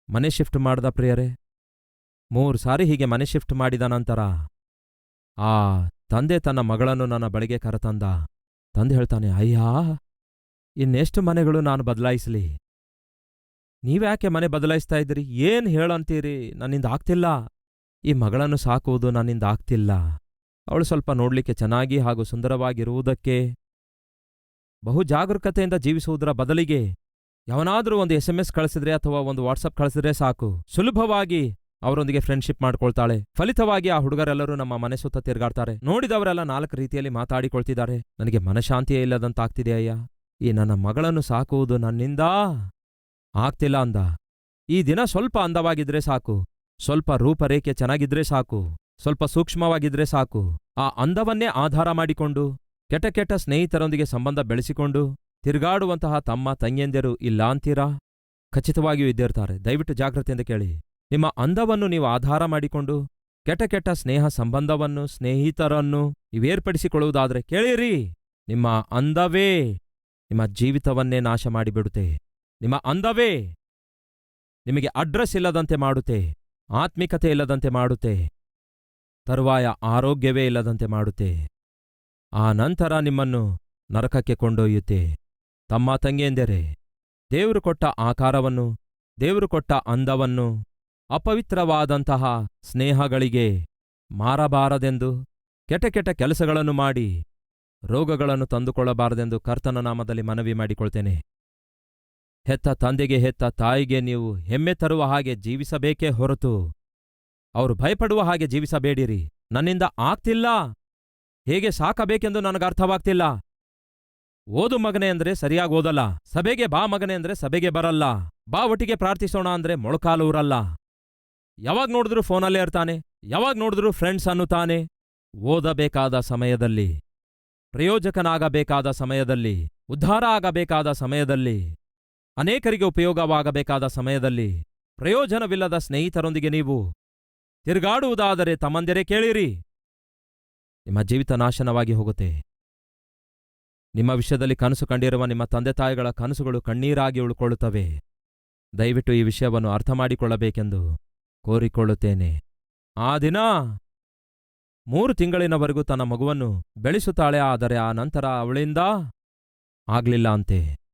ಮನೆ ಶಿಫ್ಟ್ ಮಾಡ್ದ ಪ್ರಿಯರೇ. ಮೂರು ಸಾರಿ ಹೀಗೆ ಮನೆ ಶಿಫ್ಟ್ ಮಾಡಿದ ನಂತರ ಆ ತಂದೆ ತನ್ನ ಮಗಳನ್ನು ನನ್ನ ಬಳಿಗೆ ಕರೆತಂದ. ತಂದೆ ಹೇಳ್ತಾನೆ, ಅಯ್ಯಾ, ಇನ್ನೆಷ್ಟು ಮನೆಗಳು ನಾನು ಬದಲಾಯಿಸಲಿ. ನೀವ್ಯಾಕೆ ಮನೆ ಬದಲಾಯಿಸ್ತಾ ಇದ್ದೀರಿ? ಏನ್ ಹೇಳಂತೀರಿ? ನನ್ನಿಂದ ಆಗ್ತಿಲ್ಲ. ಈ ಮಗಳನ್ನು ಸಾಕುವುದು ನನ್ನಿಂದ ಆಗ್ತಿಲ್ಲ. ಅವಳು ಸ್ವಲ್ಪ ನೋಡ್ಲಿಕ್ಕೆ ಚೆನ್ನಾಗಿ ಹಾಗೂ ಸುಂದರವಾಗಿರುವುದಕ್ಕೆ ಬಹು ಜಾಗರೂಕತೆಯಿಂದ ಜೀವಿಸುವುದರ ಬದಲಿಗೆ ಯಾವನಾದರೂ ಒಂದು ಎಸ್ ಎಂ ಎಸ್ ಕಳಿಸಿದ್ರೆ ಅಥವಾ ಒಂದು ವಾಟ್ಸಪ್ ಕಳಿಸಿದ್ರೆ ಸಾಕು. ಸುಲಭವಾಗಿ ಅವರೊಂದಿಗೆ ಫ್ರೆಂಡ್ಶಿಪ್ ಮಾಡ್ಕೊಳ್ತಾಳೆ. ಫಲಿತವಾಗಿ ಆ ಹುಡುಗರೆಲ್ಲರೂ ನಮ್ಮ ಮನೆ ಸುತ್ತ ತಿರುಗಾಡ್ತಾರೆ. ನೋಡಿದವರೆಲ್ಲ ನಾಲ್ಕು ರೀತಿಯಲ್ಲಿ ಮಾತಾಡಿಕೊಳ್ತಿದ್ದಾರೆ. ನನಗೆ ಮನಶಾಂತಿಯೇ ಇಲ್ಲದಂತಾಗ್ತಿದೆ ಅಯ್ಯ. ಈ ನನ್ನ ಮಗಳನ್ನು ಸಾಕುವುದು ನನ್ನಿಂದ ಆಗ್ತಿಲ್ಲ ಅಂದ. ಈ ದಿನ ಸ್ವಲ್ಪ ಅಂದವಾಗಿದ್ರೆ ಸಾಕು. ಸ್ವಲ್ಪ ರೂಪರೇಖೆ ಚೆನ್ನಾಗಿದ್ರೆ ಸಾಕು, ಸ್ವಲ್ಪ ಸೂಕ್ಷ್ಮವಾಗಿದ್ರೆ ಸಾಕು. ಆ ಅಂದವನ್ನೇ ಆಧಾರ ಮಾಡಿಕೊಂಡು ಕೆಟ ಕೆಟ ಸ್ನೇಹಿತರೊಂದಿಗೆ ಸಂಬಂಧ ಬೆಳೆಸಿಕೊಂಡು, ತಿರುಗಾಡುವಂತಹ ತಮ್ಮ ತಂಗಿಯಂದಿರು ಇಲ್ಲ ಅಂತೀರಾ? ಖಚಿತವಾಗಿಯೂ ಇದ್ದಿರ್ತಾರೆ. ದಯವಿಟ್ಟು ಜಾಗ್ರತೆಯಿಂದ ಕೇಳಿ. ನಿಮ್ಮ ಅಂದವನ್ನು ನೀವು ಆಧಾರ ಮಾಡಿಕೊಂಡು ಕೆಟ ಕೆಟ್ಟ ಸ್ನೇಹ ಸಂಬಂಧವನ್ನು, ಸ್ನೇಹಿತರನ್ನು ನೀವೇರ್ಪಡಿಸಿಕೊಳ್ಳುವುದಾದ್ರೆ ಕೇಳಿರಿ. ನಿಮ್ಮ ಅಂದವೇ ನಿಮ್ಮ ಜೀವಿತವನ್ನೇ ನಾಶ ಮಾಡಿಬಿಡುತ್ತೆ. ನಿಮ್ಮ ಅಂದವೇ ನಿಮಗೆ ಅಡ್ರೆಸ್ ಇಲ್ಲದಂತೆ ಮಾಡುತ್ತೆ. ಆತ್ಮಿಕತೆ ಇಲ್ಲದಂತೆ ಮಾಡುತ್ತೆ. ತರುವಾಯ ಆರೋಗ್ಯವೇ ಇಲ್ಲದಂತೆ ಮಾಡುತ್ತೆ. ಆ ನಂತರ ನಿಮ್ಮನ್ನು ನರಕಕ್ಕೆ ಕೊಂಡೊಯ್ಯುತ್ತೆ. ತಮ್ಮ ತಂಗಿಯೆಂದರೆ, ದೇವರು ಕೊಟ್ಟ ಆಕಾರವನ್ನು, ದೇವರು ಕೊಟ್ಟ ಅಂದವನ್ನು, ಅಪವಿತ್ರವಾದಂತಹ ಸ್ನೇಹಗಳಿಗೆ ಮಾರಬಾರದೆಂದು, ಕೆಟ್ಟ ಕೆಲಸಗಳನ್ನು ಮಾಡಿ, ರೋಗಗಳನ್ನು ತಂದುಕೊಳ್ಳಬಾರದೆಂದು ಕರ್ತನ ನಾಮದಲ್ಲಿ ಮನವಿ ಮಾಡಿಕೊಳ್ತೇನೆ. ಹೆತ್ತ ತಂದೆಗೆ ಹೆತ್ತ ತಾಯಿಗೆ ನೀವು ಹೆಮ್ಮೆ ತರುವ ಹಾಗೆ ಜೀವಿಸಬೇಕೇ ಹೊರತು. ಅವರು ಭಯಪಡುವ ಹಾಗೆ ಜೀವಿಸಬೇಡಿರಿ. ನನ್ನಿಂದ ಆಗ್ತಿಲ್ಲ. ಹೇಗೆ ಸಾಕಬೇಕೆಂದು ನನಗರ್ಥವಾಗ್ತಿಲ್ಲ ಓದು ಮಗನೆ ಅಂದ್ರೆ ಸರಿಯಾಗಿ ಓದಲ್ಲ. ಸಭೆಗೆ ಬಾ ಮಗನೆ ಅಂದ್ರೆ ಸಭೆಗೆ ಬರಲ್ಲ. ಬಾ ಒಟ್ಟಿಗೆ ಪ್ರಾರ್ಥಿಸೋಣ ಅಂದ್ರೆ ಮೊಳಕಾಲು ಊರಲ್ಲ. ಯಾವಾಗ ನೋಡಿದ್ರೂ ಫೋನಲ್ಲೇ ಇರ್ತಾನೆ. ಯಾವಾಗ ನೋಡಿದ್ರೂ ಫ್ರೆಂಡ್ಸ್ ಅನ್ನುತ್ತಾನೆ. ಓದಬೇಕಾದ ಸಮಯದಲ್ಲಿ. ಪ್ರಯೋಜಕನಾಗಬೇಕಾದ ಸಮಯದಲ್ಲಿ. ಉದ್ಧಾರ ಆಗಬೇಕಾದ ಸಮಯದಲ್ಲಿ. ಅನೇಕರಿಗೆ ಉಪಯೋಗವಾಗಬೇಕಾದ ಸಮಯದಲ್ಲಿ ಪ್ರಯೋಜನವಿಲ್ಲದ ಸ್ನೇಹಿತರೊಂದಿಗೆ ನೀವು ತಿರುಗಾಡುವುದಾದರೆ ತಮ್ಮಂದಿರೇ ಕೇಳಿರಿ. ನಿಮ್ಮ ಜೀವಿತ ನಾಶನವಾಗಿ ಹೋಗುತ್ತೆ. ನಿಮ್ಮ ವಿಷಯದಲ್ಲಿ ಕನಸು ಕಂಡಿರುವ ನಿಮ್ಮ ತಂದೆ ತಾಯಿಗಳ ಕನಸುಗಳು ಕಣ್ಣೀರಾಗಿ ಉಳ್ಕೊಳ್ಳುತ್ತವೆ. ದಯವಿಟ್ಟು ಈ ವಿಷಯವನ್ನು ಅರ್ಥ ಮಾಡಿಕೊಳ್ಳಬೇಕೆಂದು ಕೋರಿಕೊಳ್ಳುತ್ತೇನೆ. ಆ ದಿನ ಮೂರು ತಿಂಗಳಿನವರೆಗೂ ತನ್ನ ಮಗುವನ್ನು ಬೆಳೆಸುತ್ತಾಳೆ, ಆದರೆ ಆ ನಂತರ ಅವಳಿಂದ ಆಗ್ಲಿಲ್ಲ ಅಂತೆ.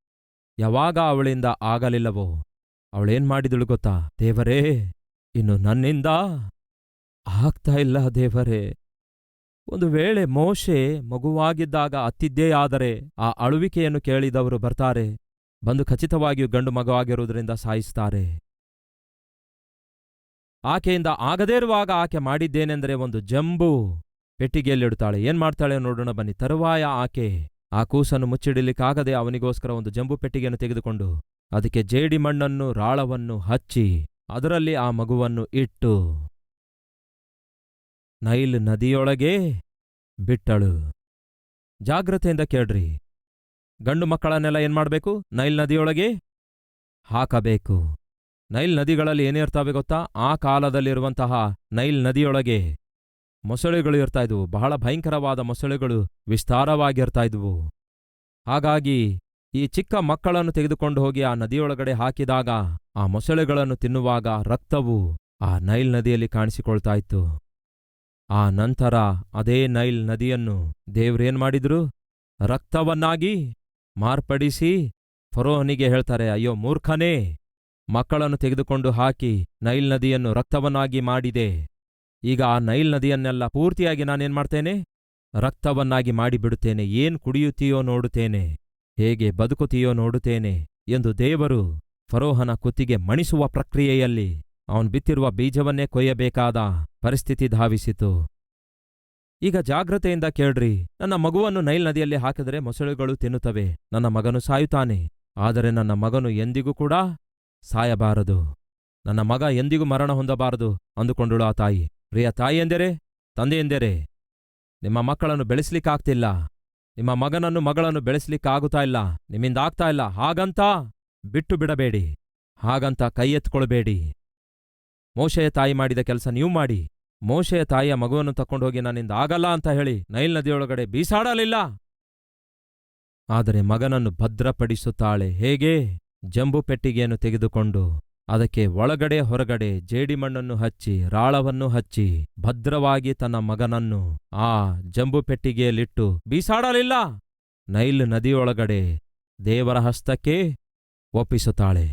ಯಾವಾಗ ಅವಳಿಂದ ಆಗಲಿಲ್ಲವೋ? ಅವಳೇನ್ ಮಾಡಿದಳು ಗೊತ್ತಾ? ದೇವರೇ, ಇನ್ನು ನನ್ನಿಂದ ಆಗ್ತಾ ಇಲ್ಲ ದೇವರೇ. ಒಂದು ವೇಳೆ ಮೋಶೆ ಮಗುವಾಗಿದ್ದಾಗ ಅತ್ತಿದ್ದೇ ಆದರೆ ಆ ಅಳುವಿಕೆಯನ್ನು ಕೇಳಿದವರು ಬರ್ತಾರೆ. ಬಂದು ಖಚಿತವಾಗಿಯೂ ಗಂಡು ಮಗವಾಗಿರುವುದರಿಂದ ಸಾಯಿಸ್ತಾರೆ. ಆಕೆಯಿಂದ ಆಗದೇ ಇರುವಾಗ ಆಕೆ ಮಾಡಿದ್ದೇನೆಂದರೆ ಒಂದು ಜಂಬು ಪೆಟ್ಟಿಗೆಯಲ್ಲಿಡುತ್ತಾಳೆ. ಏನ್ ಮಾಡ್ತಾಳೆ ನೋಡೋಣ ಬನ್ನಿ. ತರುವಾಯ ಆಕೆ ಆ ಕೂಸನ್ನು ಮುಚ್ಚಿಡಲಿಕ್ಕಾಗದೆ ಅವನಿಗೋಸ್ಕರ ಒಂದು ಜಂಬು ಪೆಟ್ಟಿಗೆಯನ್ನು ತೆಗೆದುಕೊಂಡು ಅದಕ್ಕೆ ಜೇಡಿ ಮಣ್ಣನ್ನು, ರಾಳವನ್ನು ಹಚ್ಚಿ ಅದರಲ್ಲಿ ಆ ಮಗುವನ್ನು ಇಟ್ಟು ನೈಲ್ ನದಿಯೊಳಗೆ ಬಿಟ್ಟಳು. ಜಾಗ್ರತೆಯಿಂದ ಕೇಳ್ರಿ. ಗಂಡು ಮಕ್ಕಳನ್ನೆಲ್ಲ ಏನ್ಮಾಡ್ಬೇಕು ನೈಲ್ ನದಿಯೊಳಗೆ ಹಾಕಬೇಕು. ನೈಲ್ ನದಿಗಳಲ್ಲಿ ಏನಿರ್ತಾವೆ ಗೊತ್ತಾ? ಆ ಕಾಲದಲ್ಲಿರುವಂತಹ ನೈಲ್ ನದಿಯೊಳಗೆ ಮೊಸಳೆಗಳು ಇರ್ತಾ ಇದ್ವು. ಬಹಳ ಭಯಂಕರವಾದ ಮೊಸಳೆಗಳು ವಿಸ್ತಾರವಾಗಿರ್ತಾ ಇದ್ವು. ಹಾಗಾಗಿ ಈ ಚಿಕ್ಕ ಮಕ್ಕಳನ್ನು ತೆಗೆದುಕೊಂಡು ಹೋಗಿ ಆ ನದಿಯೊಳಗಡೆ ಹಾಕಿದಾಗ ಆ ಮೊಸಳೆಗಳನ್ನು ತಿನ್ನುವಾಗ ರಕ್ತವು ಆ ನೈಲ್ ನದಿಯಲ್ಲಿ ಕಾಣಿಸಿಕೊಳ್ತಾ ಇತ್ತು. ಆ ನಂತರ ಅದೇ ನೈಲ್ ನದಿಯನ್ನು ದೇವ್ರೇನ್ ಮಾಡಿದ್ರು? ರಕ್ತವನ್ನಾಗಿ ಮಾರ್ಪಡಿಸಿ ಫರೋಹನಿಗೆ ಹೇಳ್ತಾರೆ, ಅಯ್ಯೋ, ಮೂರ್ಖನೇ, ಮಕ್ಕಳನ್ನು ತೆಗೆದುಕೊಂಡು ಹಾಕಿ ನೈಲ್ ನದಿಯನ್ನು ರಕ್ತವನ್ನಾಗಿ ಮಾಡಿದೆ. ಈಗ ಆ ನೈಲ್ ನದಿಯನ್ನೆಲ್ಲ ಪೂರ್ತಿಯಾಗಿ ನಾನೇನ್ ಮಾಡ್ತೇನೆ? ರಕ್ತವನ್ನಾಗಿ ಮಾಡಿಬಿಡುತ್ತೇನೆ. ಏನ್ ಕುಡಿಯುತ್ತೀಯೋ ನೋಡುತ್ತೇನೆ. ಹೇಗೆ ಬದುಕುತ್ತೀಯೋ ನೋಡುತ್ತೇನೆ ಎಂದು ದೇವರು ಫರೋಹನ ಕುತ್ತಿಗೆ ಮಣಿಸುವ ಪ್ರಕ್ರಿಯೆಯಲ್ಲಿ ಅವನ್ ಬಿತ್ತಿರುವ ಬೀಜವನ್ನೇ ಕೊಯ್ಯಬೇಕಾದ ಪರಿಸ್ಥಿತಿ ಧಾವಿಸಿತು. ಈಗ ಜಾಗ್ರತೆಯಿಂದ ಕೇಳ್ರಿ. ನನ್ನ ಮಗುವನ್ನು ನೈಲ್ ನದಿಯಲ್ಲಿ ಹಾಕಿದರೆ ಮೊಸಳೆಗಳು ತಿನ್ನುತ್ತವೆ. ನನ್ನ ಮಗನು ಸಾಯುತ್ತಾನೆ. ಆದರೆ ನನ್ನ ಮಗನು ಎಂದಿಗೂ ಕೂಡ ಸಾಯಬಾರದು. ನನ್ನ ಮಗ ಎಂದಿಗೂ ಮರಣ ಹೊಂದಬಾರದು ಅಂದುಕೊಂಡಳು ಆ ತಾಯಿ. ಪ್ರಿಯ ತಾಯಿಯೆಂದರೆ, ತಂದೆಯೆಂದರೆ, ನಿಮ್ಮ ಮಕ್ಕಳನ್ನು ಬೆಳೆಸಲಿಕ್ಕಾಗ್ತಿಲ್ಲ. ನಿಮ್ಮ ಮಗನನ್ನು ಮಗಳನ್ನು ಬೆಳೆಸಲಿಕ್ಕಾಗುತ್ತಾ ಇಲ್ಲ. ನಿಮ್ಮಿಂದ ಆಗ್ತಾ ಇಲ್ಲ. ಹಾಗಂತ ಬಿಟ್ಟು ಬಿಡಬೇಡಿ. ಹಾಗಂತ ಕೈ ಎತ್ಕೊಳ್ಬೇಡಿ ಮೋಶೆಯ ತಾಯಿ ಮಾಡಿದ ಕೆಲಸ ನೀವು ಮಾಡಿ. ಮೋಶೆಯ ತಾಯಿಯ ಮಗುವನ್ನು ತಕೊಂಡೋಗಿ ನನ್ನಿಂದ ಆಗಲ್ಲ ಅಂತ ಹೇಳಿ ನೈಲ್ ನದಿಯೊಳಗಡೆ ಬೀಸಾಡಲಿಲ್ಲ. ಆದರೆ ಮಗನನ್ನು ಭದ್ರಪಡಿಸುತ್ತಾಳೆ. ಹೇಗೆ? ಜಂಬು ಪೆಟ್ಟಿಗೆಯನ್ನು ತೆಗೆದುಕೊಂಡು ಅದಕ್ಕೆ ಒಳಗಡೆ ಹೊರಗಡೆ ಜೇಡಿಮಣ್ಣನ್ನು ಹಚ್ಚಿ, ರಾಳವನ್ನು ಹಚ್ಚಿ, ಭದ್ರವಾಗಿ ತನ್ನ ಮಗನನ್ನು ಆ ಜಂಬು ಪೆಟ್ಟಿಗೆಯಲ್ಲಿಟ್ಟು ಬೀಸಾಡಲಿಲ್ಲ! ನೈಲ್ ನದಿಯೊಳಗಡೆ ದೇವರ ಹಸ್ತಕ್ಕೆ ಒಪ್ಪಿಸುತ್ತಾಳೆ.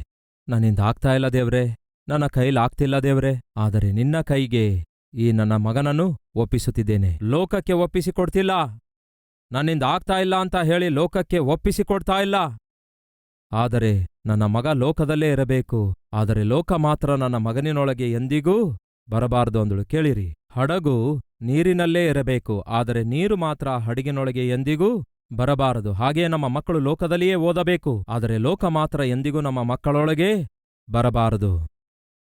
ನನ್ನಿಂದ ಆಗ್ತಾ ಇಲ್ಲ ದೇವ್ರೆ, ನನ್ನ ಕೈಲಾಗ್ತಿಲ್ಲ ದೇವ್ರೆ, ಆದರೆ ನಿನ್ನ ಕೈಗೆ ಈ ನನ್ನ ಮಗನನ್ನು ಒಪ್ಪಿಸುತ್ತಿದ್ದೇನೆ. ಲೋಕಕ್ಕೆ ಒಪ್ಪಿಸಿಕೊಡ್ತಿಲ್ಲ! ನನ್ನಿಂದ ಆಗ್ತಾ ಇಲ್ಲ ಅಂತ ಹೇಳಿ ಲೋಕಕ್ಕೆ ಒಪ್ಪಿಸಿಕೊಡ್ತಾ ಇಲ್ಲ! ಆದರೆ ನನ್ನ ಮಗ ಲೋಕದಲ್ಲೇ ಇರಬೇಕು, ಆದರೆ ಲೋಕ ಮಾತ್ರ ನನ್ನ ಮಗನಿನೊಳಗೆ ಎಂದಿಗೂ ಬರಬಾರದು ಅಂದಳು. ಕೇಳಿರಿ, ಹಡಗು ನೀರಿನಲ್ಲೇ ಇರಬೇಕು, ಆದರೆ ನೀರು ಮಾತ್ರ ಹಡಗಿನೊಳಗೆ ಎಂದಿಗೂ ಬರಬಾರದು. ಹಾಗೇ ನಮ್ಮ ಮಕ್ಕಳು ಲೋಕದಲ್ಲಿಯೇ ಓದಬೇಕು, ಆದರೆ ಲೋಕ ಮಾತ್ರ ಎಂದಿಗೂ ನಮ್ಮ ಮಕ್ಕಳೊಳಗೆ ಬರಬಾರದು.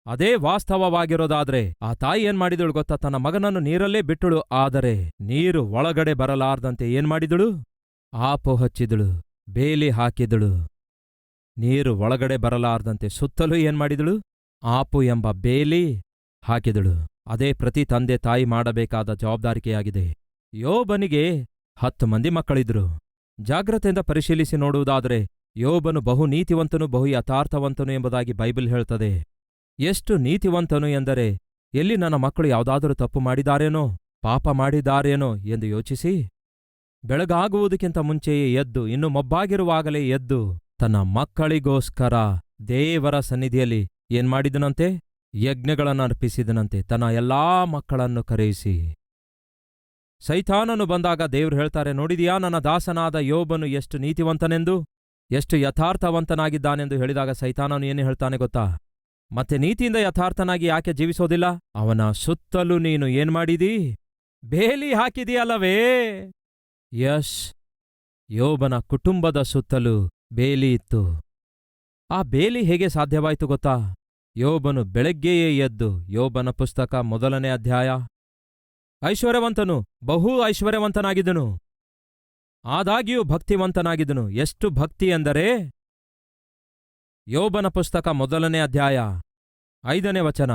ಅದೇ ವಾಸ್ತವವಾಗಿರೋದಾದ್ರೆ, ಆ ತಾಯಿ ಏನ್ ಮಾಡಿದಳು ಗೊತ್ತಾ? ತನ್ನ ಮಗನನ್ನು ನೀರಲ್ಲೇ ಬಿಟ್ಟಳು, ಆದರೆ ನೀರು ಒಳಗಡೆ ಬರಲಾರ್ದಂತೆ ಏನ್ ಮಾಡಿದಳು? ಆಪು ಹಚ್ಚಿದಳು, ಬೇಲಿ ಹಾಕಿದಳು. ನೀರು ಒಳಗಡೆ ಬರಲಾರ್ದಂತೆ ಸುತ್ತಲೂ ಏನ್ಮಾಡಿದಳು ಆಪು ಎಂಬ ಬೇಲಿ ಹಾಕಿದಳು. ಅದೇ ಪ್ರತಿ ತಂದೆ ತಾಯಿ ಮಾಡಬೇಕಾದ ಜವಾಬ್ದಾರಿಕೆಯಾಗಿದೆ. ಯೋಬನಿಗೆ ಹತ್ತು ಮಂದಿ ಮಕ್ಕಳಿದ್ರು. ಜಾಗ್ರತೆಯಿಂದ ಪರಿಶೀಲಿಸಿ ನೋಡುವುದಾದರೆ, ಯೋಬನು ಬಹು ನೀತಿವಂತನು, ಬಹು ಯಥಾರ್ಥವಂತನು ಎಂಬುದಾಗಿ ಬೈಬಲ್ ಹೇಳ್ತದೆ. ಎಷ್ಟು ನೀತಿವಂತನು ಎಂದರೆ, ಎಲ್ಲಿ ನನ್ನ ಮಕ್ಕಳು ಯಾವುದಾದರೂ ತಪ್ಪು ಮಾಡಿದಾರೇನೋ, ಪಾಪ ಮಾಡಿದಾರೇನೋ ಎಂದು ಯೋಚಿಸಿ. ಬೆಳಗಾಗುವುದಕ್ಕಿಂತ ಮುಂಚೆಯೇ ಎದ್ದು, ಇನ್ನು ಮೊಬ್ಬಾಗಿರುವಾಗಲೇ ಎದ್ದು ತನ್ನ ಮಕ್ಕಳಿಗೋಸ್ಕರ ದೇವರ ಸನ್ನಿಧಿಯಲ್ಲಿ ಏನ್ಮಾಡಿದನಂತೆ ಯಜ್ಞಗಳನ್ನು ಅರ್ಪಿಸಿದನಂತೆ. ತನ್ನ ಎಲ್ಲಾ ಮಕ್ಕಳನ್ನು ಕರೆಯಿಸಿ. ಸೈತಾನನು ಬಂದಾಗ ದೇವ್ರು ಹೇಳ್ತಾರೆ, ನೋಡಿದೆಯಾ, ನನ್ನ ದಾಸನಾದ ಯೋಬನು ಎಷ್ಟು ನೀತಿವಂತನೆಂದು, ಎಷ್ಟು ಯಥಾರ್ಥವಂತನಾಗಿದ್ದಾನೆಂದು ಹೇಳಿದಾಗ ಸೈತಾನನು ಏನು ಹೇಳ್ತಾನೆ ಗೊತ್ತಾ? ಮತ್ತೆ ನೀತಿಯಿಂದ ಯಥಾರ್ಥನಾಗಿ ಯಾಕೆ ಜೀವಿಸೋದಿಲ್ಲ? ಅವನ ಸುತ್ತಲೂ ನೀನು ಏನ್ ಮಾಡಿದೀ? ಬೇಲಿ ಹಾಕಿದೀಯಲ್ಲವೇ? ಯಶ್ ಯೋಬನ ಕುಟುಂಬದ ಸುತ್ತಲೂ ಬೇಲಿ ಇತ್ತು. ಆ ಬೇಲಿ ಹೇಗೆ ಸಾಧ್ಯವಾಯಿತು ಗೊತ್ತಾ? ಯೋಬನು ಬೆಳಗ್ಗೆಯೇ ಎದ್ದು ಯೋಬನ ಪುಸ್ತಕ ಮೊದಲನೇ ಅಧ್ಯಾಯ. ಐಶ್ವರ್ಯವಂತನು, ಬಹು ಐಶ್ವರ್ಯವಂತನಾಗಿದ್ದನು. ಆದಾಗ್ಯೂ ಭಕ್ತಿವಂತನಾಗಿದ್ದನು. ಎಷ್ಟು ಭಕ್ತಿ ಎಂದರೆ? ಯೋಬನ ಪುಸ್ತಕ ಮೊದಲನೇ ಅಧ್ಯಾಯ, ಐದನೇ ವಚನ.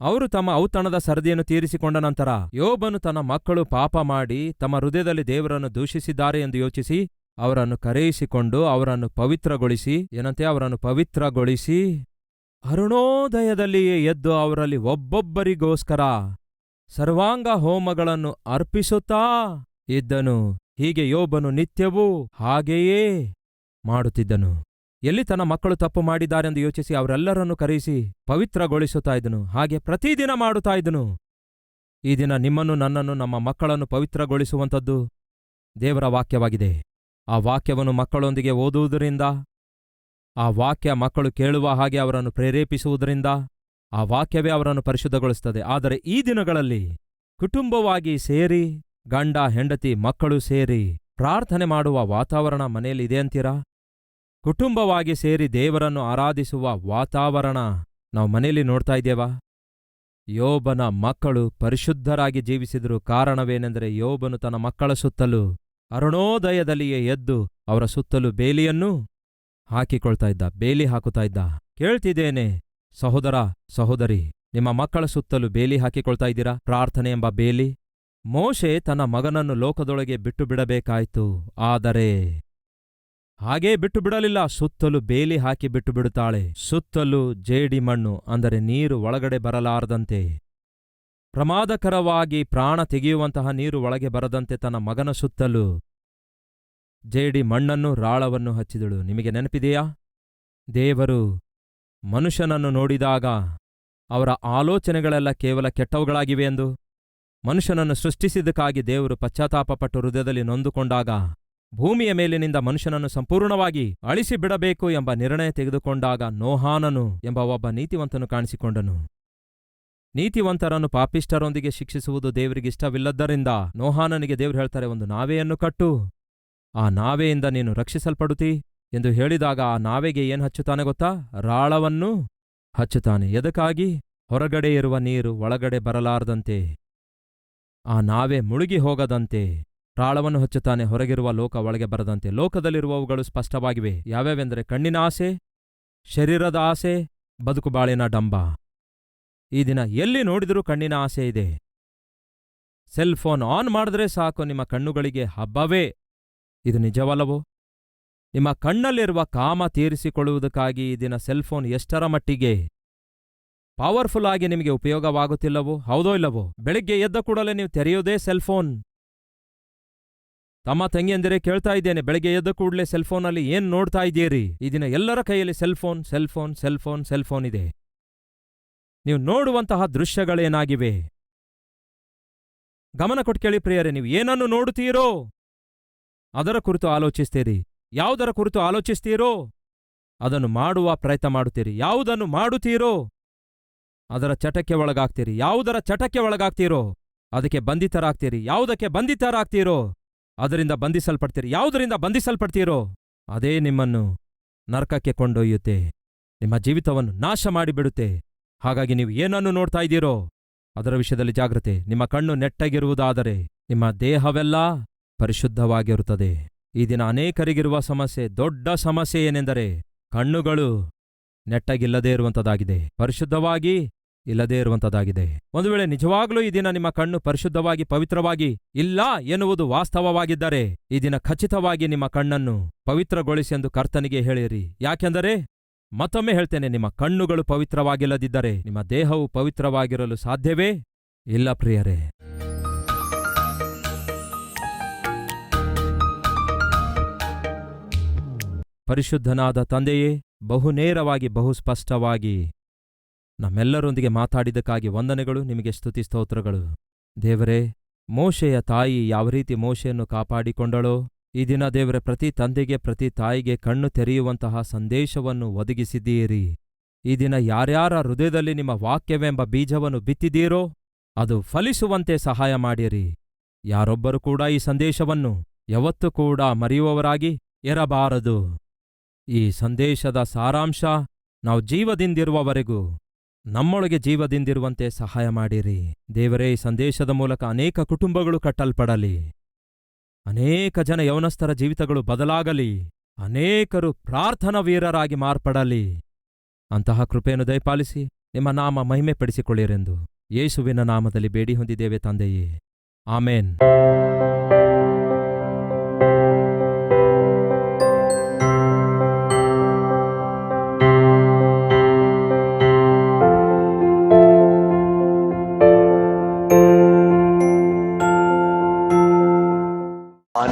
ಅವರು ತಮ್ಮ ಔತಣದ ಸರದಿಯನ್ನು ತೀರಿಸಿಕೊಂಡ ನಂತರ ಯೋಬನು ತನ್ನ ಮಕ್ಕಳು ಪಾಪ ಮಾಡಿ ತಮ್ಮ ಹೃದಯದಲ್ಲಿ ದೇವರನ್ನು ದೂಷಿಸಿದ್ದಾರೆ ಎಂದು ಯೋಚಿಸಿ ಅವರನ್ನು ಕರೆಯಿಸಿಕೊಂಡು ಅವರನ್ನು ಪವಿತ್ರಗೊಳಿಸಿ, ಏನಂತೆ? ಅವರನ್ನು ಪವಿತ್ರಗೊಳಿಸಿ ಅರುಣೋದಯದಲ್ಲಿಯೇ ಎದ್ದು ಅವರಲ್ಲಿ ಒಬ್ಬೊಬ್ಬರಿಗೋಸ್ಕರ ಸರ್ವಾಂಗ ಹೋಮಗಳನ್ನು ಅರ್ಪಿಸುತ್ತಾ ಇದ್ದನು. ಹೀಗೆ ಯೋಬನು ನಿತ್ಯವೂ ಹಾಗೆಯೇ ಮಾಡುತ್ತಿದ್ದನು. ಎಲ್ಲಿ ತನ್ನ ಮಕ್ಕಳು ತಪ್ಪು ಮಾಡಿದ್ದಾರೆಂದು ಯೋಚಿಸಿ ಅವರೆಲ್ಲರನ್ನು ಕರೆಯಿಸಿ ಪವಿತ್ರಗೊಳಿಸುತ್ತಾ ಇದ್ದನು. ಹಾಗೆ ಪ್ರತಿದಿನ ಮಾಡುತ್ತಾ ಇದ್ದನು. ಈ ದಿನ ನಿಮ್ಮನ್ನು ನನ್ನನ್ನು ನಮ್ಮ ಮಕ್ಕಳನ್ನು ಪವಿತ್ರಗೊಳಿಸುವಂಥದ್ದು ದೇವರ ವಾಕ್ಯವಾಗಿದೆ. ಆ ವಾಕ್ಯವನ್ನು ಮಕ್ಕಳೊಂದಿಗೆ ಓದುವುದರಿಂದ, ಆ ವಾಕ್ಯ ಮಕ್ಕಳು ಕೇಳುವ ಹಾಗೆ ಅವರನ್ನು ಪ್ರೇರೇಪಿಸುವುದರಿಂದ, ಆ ವಾಕ್ಯವೇ ಅವರನ್ನು ಪರಿಶುದ್ಧಗೊಳಿಸುತ್ತದೆ. ಆದರೆ ಈ ದಿನಗಳಲ್ಲಿ ಕುಟುಂಬವಾಗಿ ಸೇರಿ, ಗಂಡ, ಹೆಂಡತಿ, ಮಕ್ಕಳು ಸೇರಿ ಪ್ರಾರ್ಥನೆ ಮಾಡುವ ವಾತಾವರಣ ಮನೆಯಲ್ಲಿ ಇದೆ ಅಂತೀರಾ? ಕುಟುಂಬವಾಗಿ ಸೇರಿ ದೇವರನ್ನು ಆರಾಧಿಸುವ ವಾತಾವರಣ ನಾವು ಮನೆಯಲ್ಲಿ ನೋಡ್ತಾ ಇದ್ದೇವಾ? ಯೋಬನ ಮಕ್ಕಳು ಪರಿಶುದ್ಧರಾಗಿ ಜೀವಿಸಿದರು ಕಾರಣವೇನೆಂದರೆ ಯೋಬನು ತನ್ನ ಮಕ್ಕಳ ಸುತ್ತಲೂ ಅರುಣೋದಯದಲ್ಲಿಯೇ ಎದ್ದು ಅವರ ಸುತ್ತಲೂ ಬೇಲಿಯನ್ನು ಹಾಕಿಕೊಳ್ತಾ ಇದ್ದ, ಬೇಲಿ ಹಾಕುತ್ತಾ ಇದ್ದ. ಕೇಳ್ತಿದ್ದೇನೆ, ಸಹೋದರ, ಸಹೋದರಿ, ನಿಮ್ಮ ಮಕ್ಕಳ ಸುತ್ತಲೂ ಬೇಲಿ ಹಾಕಿಕೊಳ್ತಾ ಇದ್ದೀರಾ? ಪ್ರಾರ್ಥನೆ ಎಂಬ ಬೇಲಿ. ಮೋಶೆ ತನ್ನ ಮಗನನ್ನು ಲೋಕದೊಳಗೆ ಬಿಟ್ಟು ಬಿಡಬೇಕಾಯಿತು, ಆದರೆ ಹಾಗೇ ಬಿಟ್ಟು ಬಿಡಲಿಲ್ಲ. ಸುತ್ತಲೂ ಬೇಲಿ ಹಾಕಿ ಬಿಟ್ಟು ಬಿಡುತ್ತಾಳೆ. ಸುತ್ತಲೂ ಜೇಡಿ ಮಣ್ಣು ಅಂದರೆ ನೀರು ಒಳಗಡೆ ಬರಲಾರದಂತೆ. ಪ್ರಮಾದಕರವಾಗಿ ಪ್ರಾಣ ತೆಗೆಯುವಂತಹ ನೀರು ಒಳಗೆ ಬರದಂತೆ ತನ್ನ ಮಗನ ಸುತ್ತಲೂ ಜೇಡಿ ಮಣ್ಣನ್ನು, ರಾಳವನ್ನು ಹಚ್ಚಿದಳು. ನಿಮಗೆ ನೆನಪಿದೆಯಾ? ದೇವರು ಮನುಷ್ಯನನ್ನು ನೋಡಿದಾಗ ಅವರ ಆಲೋಚನೆಗಳೆಲ್ಲ ಕೇವಲ ಕೆಟ್ಟವುಗಳಾಗಿವೆ ಎಂದು. ಮನುಷ್ಯನನ್ನು ಸೃಷ್ಟಿಸಿದ್ದಕ್ಕಾಗಿ ದೇವರು ಪಶ್ಚಾತ್ತಾಪಪಟ್ಟು ಹೃದಯದಲ್ಲಿ ನೊಂದುಕೊಂಡಾಗ ಭೂಮಿಯ ಮೇಲಿನಿಂದ ಮನುಷ್ಯನನ್ನು ಸಂಪೂರ್ಣವಾಗಿ ಅಳಿಸಿಬಿಡಬೇಕು ಎಂಬ ನಿರ್ಣಯ ತೆಗೆದುಕೊಂಡಾಗ ನೋಹಾನನು ಎಂಬ ಒಬ್ಬ ನೀತಿವಂತನು ಕಾಣಿಸಿಕೊಂಡನು. ನೀತಿವಂತರನ್ನು ಪಾಪಿಷ್ಟರೊಂದಿಗೆ ಶಿಕ್ಷಿಸುವುದು ದೇವರಿಗಿಷ್ಟವಿಲ್ಲದ್ದರಿಂದ ನೋಹಾನನಿಗೆ ದೇವರು ಹೇಳ್ತಾರೆ, ಒಂದು ನಾವೆಯನ್ನು ಕಟ್ಟು. ಆ ನಾವೆಯಿಂದ ನೀನು ರಕ್ಷಿಸಲ್ಪಡುತ್ತಿ? ಎಂದು ಹೇಳಿದಾಗ ಆ ನಾವೆಗೆ ಏನು ಹಚ್ಚುತ್ತಾನೆ ಗೊತ್ತಾ? ರಾಳವನ್ನು ಹಚ್ಚುತ್ತಾನೆ. ಎದಕ್ಕಾಗಿ? ಹೊರಗಡೆ ಇರುವ ನೀರು ಒಳಗಡೆ ಬರಲಾರದಂತೆ. ಆ ನಾವೆ ಮುಳುಗಿ ಹೋಗದಂತೆ. ರಾಳವನ್ನು ಹಚ್ಚುತ್ತಾನೆ, ಹೊರಗಿರುವ ಲೋಕ ಒಳಗೆ ಬರದಂತೆ. ಲೋಕದಲ್ಲಿರುವವುಗಳು ಸ್ಪಷ್ಟವಾಗಿವೆ. ಯಾವ್ಯಾವೆಂದರೆ ಕಣ್ಣಿನ ಆಸೆ, ಶರೀರದ ಆಸೆ ಬದುಕುಬಾಳಿನ ಡಂಬ. ಈ ದಿನ ಎಲ್ಲಿ ನೋಡಿದರೂ ಕಣ್ಣಿನ ಆಸೆ ಇದೆ. ಸೆಲ್ ಫೋನ್ ಆನ್ ಮಾಡಿದ್ರೆ ಸಾಕು, ನಿಮ್ಮ ಕಣ್ಣುಗಳಿಗೆ ಹಬ್ಬವೇ. ಇದು ನಿಜವಲ್ಲವೋ? ನಿಮ್ಮ ಕಣ್ಣಲ್ಲಿರುವ ಕಾಮ ತೀರಿಸಿಕೊಳ್ಳುವುದಕ್ಕಾಗಿ ಈ ದಿನ ಸೆಲ್ ಫೋನ್ ಎಷ್ಟರ ಮಟ್ಟಿಗೆ? ಪವರ್ಫುಲ್ ಆಗಿ ನಿಮಗೆ ಉಪಯೋಗವಾಗುತ್ತಿಲ್ಲವೋ? ಹೌದೋ ಇಲ್ಲವೋ? ಬೆಳಿಗ್ಗೆ ಎದ್ದ ಕೂಡಲೇ ನೀವು ತೆರೆಯೋದೇ ಸೆಲ್ ಫೋನ್. ತಮ್ಮ ತಂಗಿಯಂದಿರೇ ಕೇಳ್ತಾ ಇದ್ದೇನೆ, ಬೆಳಗ್ಗೆ ಎದ್ದ ಕೂಡಲೇ ಸೆಲ್ ಫೋನಲ್ಲಿ ಏನ್ ನೋಡ್ತಾ ಇದ್ದೀರಿ? ಈ ದಿನ ಎಲ್ಲರ ಕೈಯಲ್ಲಿ cellphone cellphone cellphone cellphone cell phone cell phone ಇದೆ. ನೀವು ನೋಡುವಂತಹ ದೃಶ್ಯಗಳೇನಾಗಿವೆ? ಗಮನ ಕೊಟ್ಟು ಕೇಳಿ ಪ್ರಿಯರೇ, ನೀವು ಏನನ್ನು ನೋಡುತ್ತೀರೋ ಅದರ ಕುರಿತು ಆಲೋಚಿಸ್ತೀರಿ. ಯಾವುದರ ಕುರಿತು ಆಲೋಚಿಸ್ತೀರೋ ಅದನ್ನು ಮಾಡುವ ಪ್ರಯತ್ನ ಮಾಡುತ್ತೀರಿ. ಯಾವುದನ್ನು ಮಾಡುತ್ತೀರೋ ಅದರ ಚಟಕ್ಕೆ ಒಳಗಾಗ್ತೀರಿ. ಯಾವುದರ ಚಟಕ್ಕೆ ಒಳಗಾಗ್ತೀರೋ ಅದಕ್ಕೆ ಬಂಧಿತರಾಗ್ತೀರಿ. ಯಾವುದಕ್ಕೆ ಬಂಧಿತರಾಗ್ತೀರೋ ಅದರಿಂದ ಬಂಧಿಸಲ್ಪಡ್ತೀರಿ. ಯಾವುದರಿಂದ ಬಂಧಿಸಲ್ಪಡ್ತೀರೋ ಅದೇ ನಿಮ್ಮನ್ನು ನರಕಕ್ಕೆ ಕೊಂಡೊಯ್ಯುತ್ತೆ. ನಿಮ್ಮ ಜೀವಿತವನ್ನು ನಾಶ ಮಾಡಿಬಿಡುತ್ತೆ ಹಾಗಾಗಿ ನೀವು ಏನನ್ನು ನೋಡ್ತಾ ಇದ್ದೀರೋ ಅದರ ವಿಷಯದಲ್ಲಿ ಜಾಗ್ರತೆ. ನಿಮ್ಮ ಕಣ್ಣು ನೆಟ್ಟಗಿರುವುದಾದರೆ ನಿಮ್ಮ ದೇಹವೆಲ್ಲ ಪರಿಶುದ್ಧವಾಗಿರುತ್ತದೆ. ಈ ದಿನ ಅನೇಕರಿಗಿರುವ ಸಮಸ್ಯೆ, ದೊಡ್ಡ ಸಮಸ್ಯೆ ಏನೆಂದರೆ ಕಣ್ಣುಗಳು ನೆಟ್ಟಗಿಲ್ಲದೇ ಇರುವಂತದಾಗಿದೆ ಪರಿಶುದ್ಧವಾಗಿ ಇಲ್ಲದೇ ಇರುವಂತದಾಗಿದೆ ಒಂದು ವೇಳೆ ನಿಜವಾಗ್ಲೂ ಈ ದಿನ ನಿಮ್ಮ ಕಣ್ಣು ಪರಿಶುದ್ಧವಾಗಿ, ಪವಿತ್ರವಾಗಿ ಇಲ್ಲ ಎನ್ನುವುದು ವಾಸ್ತವವಾಗಿದ್ದರೆ ಈ ದಿನ ಖಚಿತವಾಗಿ ನಿಮ್ಮ ಕಣ್ಣನ್ನು ಪವಿತ್ರಗೊಳಿಸಿ ಎಂದು ಕರ್ತನಿಗೆ ಹೇಳಿರಿ. ಯಾಕೆಂದರೆ ಮತ್ತೊಮ್ಮೆ ಹೇಳ್ತೇನೆ, ನಿಮ್ಮ ಕಣ್ಣುಗಳು ಪವಿತ್ರವಾಗಿಲ್ಲದಿದ್ದರೆ ನಿಮ್ಮ ದೇಹವು ಪವಿತ್ರವಾಗಿರಲು ಸಾಧ್ಯವೇ? ಇಲ್ಲ ಪ್ರಿಯರೇ. ಪರಿಶುದ್ಧನಾದ ತಂದೆಯೇ ಬಹುನೇರವಾಗಿ ಬಹುಸ್ಪಷ್ಟವಾಗಿ ಬಹು ಸ್ಪಷ್ಟವಾಗಿ ನಮ್ಮೆಲ್ಲರೊಂದಿಗೆ ಮಾತಾಡಿದ್ದಕ್ಕಾಗಿ ವಂದನೆಗಳು, ನಿಮಗೆ ಸ್ತುತಿ ಸ್ತೋತ್ರಗಳು. ದೇವರೇ, ಮೋಶೆಯ ತಾಯಿ ಯಾವ ರೀತಿ ಮೋಶೆಯನ್ನು ಕಾಪಾಡಿಕೊಂಡಳೋ ಈ ದಿನ ದೇವರ, ಪ್ರತಿ ತಂದೆಗೆ, ಪ್ರತಿ ತಾಯಿಗೆ ಕಣ್ಣು ತೆರೆಯುವಂತಹ ಸಂದೇಶವನ್ನು ಒದಗಿಸಿದ್ದೀರಿ. ಈ ದಿನ ಯಾರ್ಯಾರ ಹೃದಯದಲ್ಲಿ ನಿಮ್ಮ ವಾಕ್ಯವೆಂಬ ಬೀಜವನ್ನು ಬಿತ್ತಿದ್ದೀರೋ, ಅದು ಫಲಿಸುವಂತೆ ಸಹಾಯ ಮಾಡಿರಿ. ಯಾರೊಬ್ಬರು ಕೂಡ ಈ ಸಂದೇಶವನ್ನು ಯಾವತ್ತೂ ಕೂಡ ಮರೆಯುವವರಾಗಿ ಇರಬಾರದು. ಈ ಸಂದೇಶದ ಸಾರಾಂಶ ನಾವು ಜೀವದಿಂದಿರುವವರೆಗೂ ನಮ್ಮೊಳಗೆ ಜೀವದಿಂದಿರುವಂತೆ ಸಹಾಯ ಮಾಡಿರಿ. ದೇವರೇ, ಈ ಸಂದೇಶದ ಮೂಲಕ ಅನೇಕ ಕುಟುಂಬಗಳು ಕಟ್ಟಲ್ಪಡಲಿ. ಅನೇಕ ಜನ ಯೌನಸ್ಥರ ಜೀವಿತಗಳು ಬದಲಾಗಲಿ, ಅನೇಕರು ಪ್ರಾರ್ಥನಾ ವೀರರಾಗಿ ಮಾರ್ಪಡಲಿ. ಅಂತಹ ಕೃಪೆಯನ್ನು ದಯಪಾಲಿಸಿ, ನಿಮ್ಮ ನಾಮ ಮಹಿಮೆ ಪಡಿಸಿಕೊಳ್ಳಿರೆಂದು ಯೇಸುವಿನ ನಾಮದಲ್ಲಿ ಬೇಡಿ ಹೊಂದಿದ್ದೇವೆ ತಂದೆಯೇ. ಆಮೇನ್.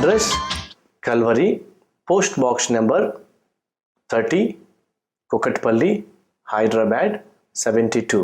Address Kalvari, post box number 30, Kokatpalli, Hyderabad 72.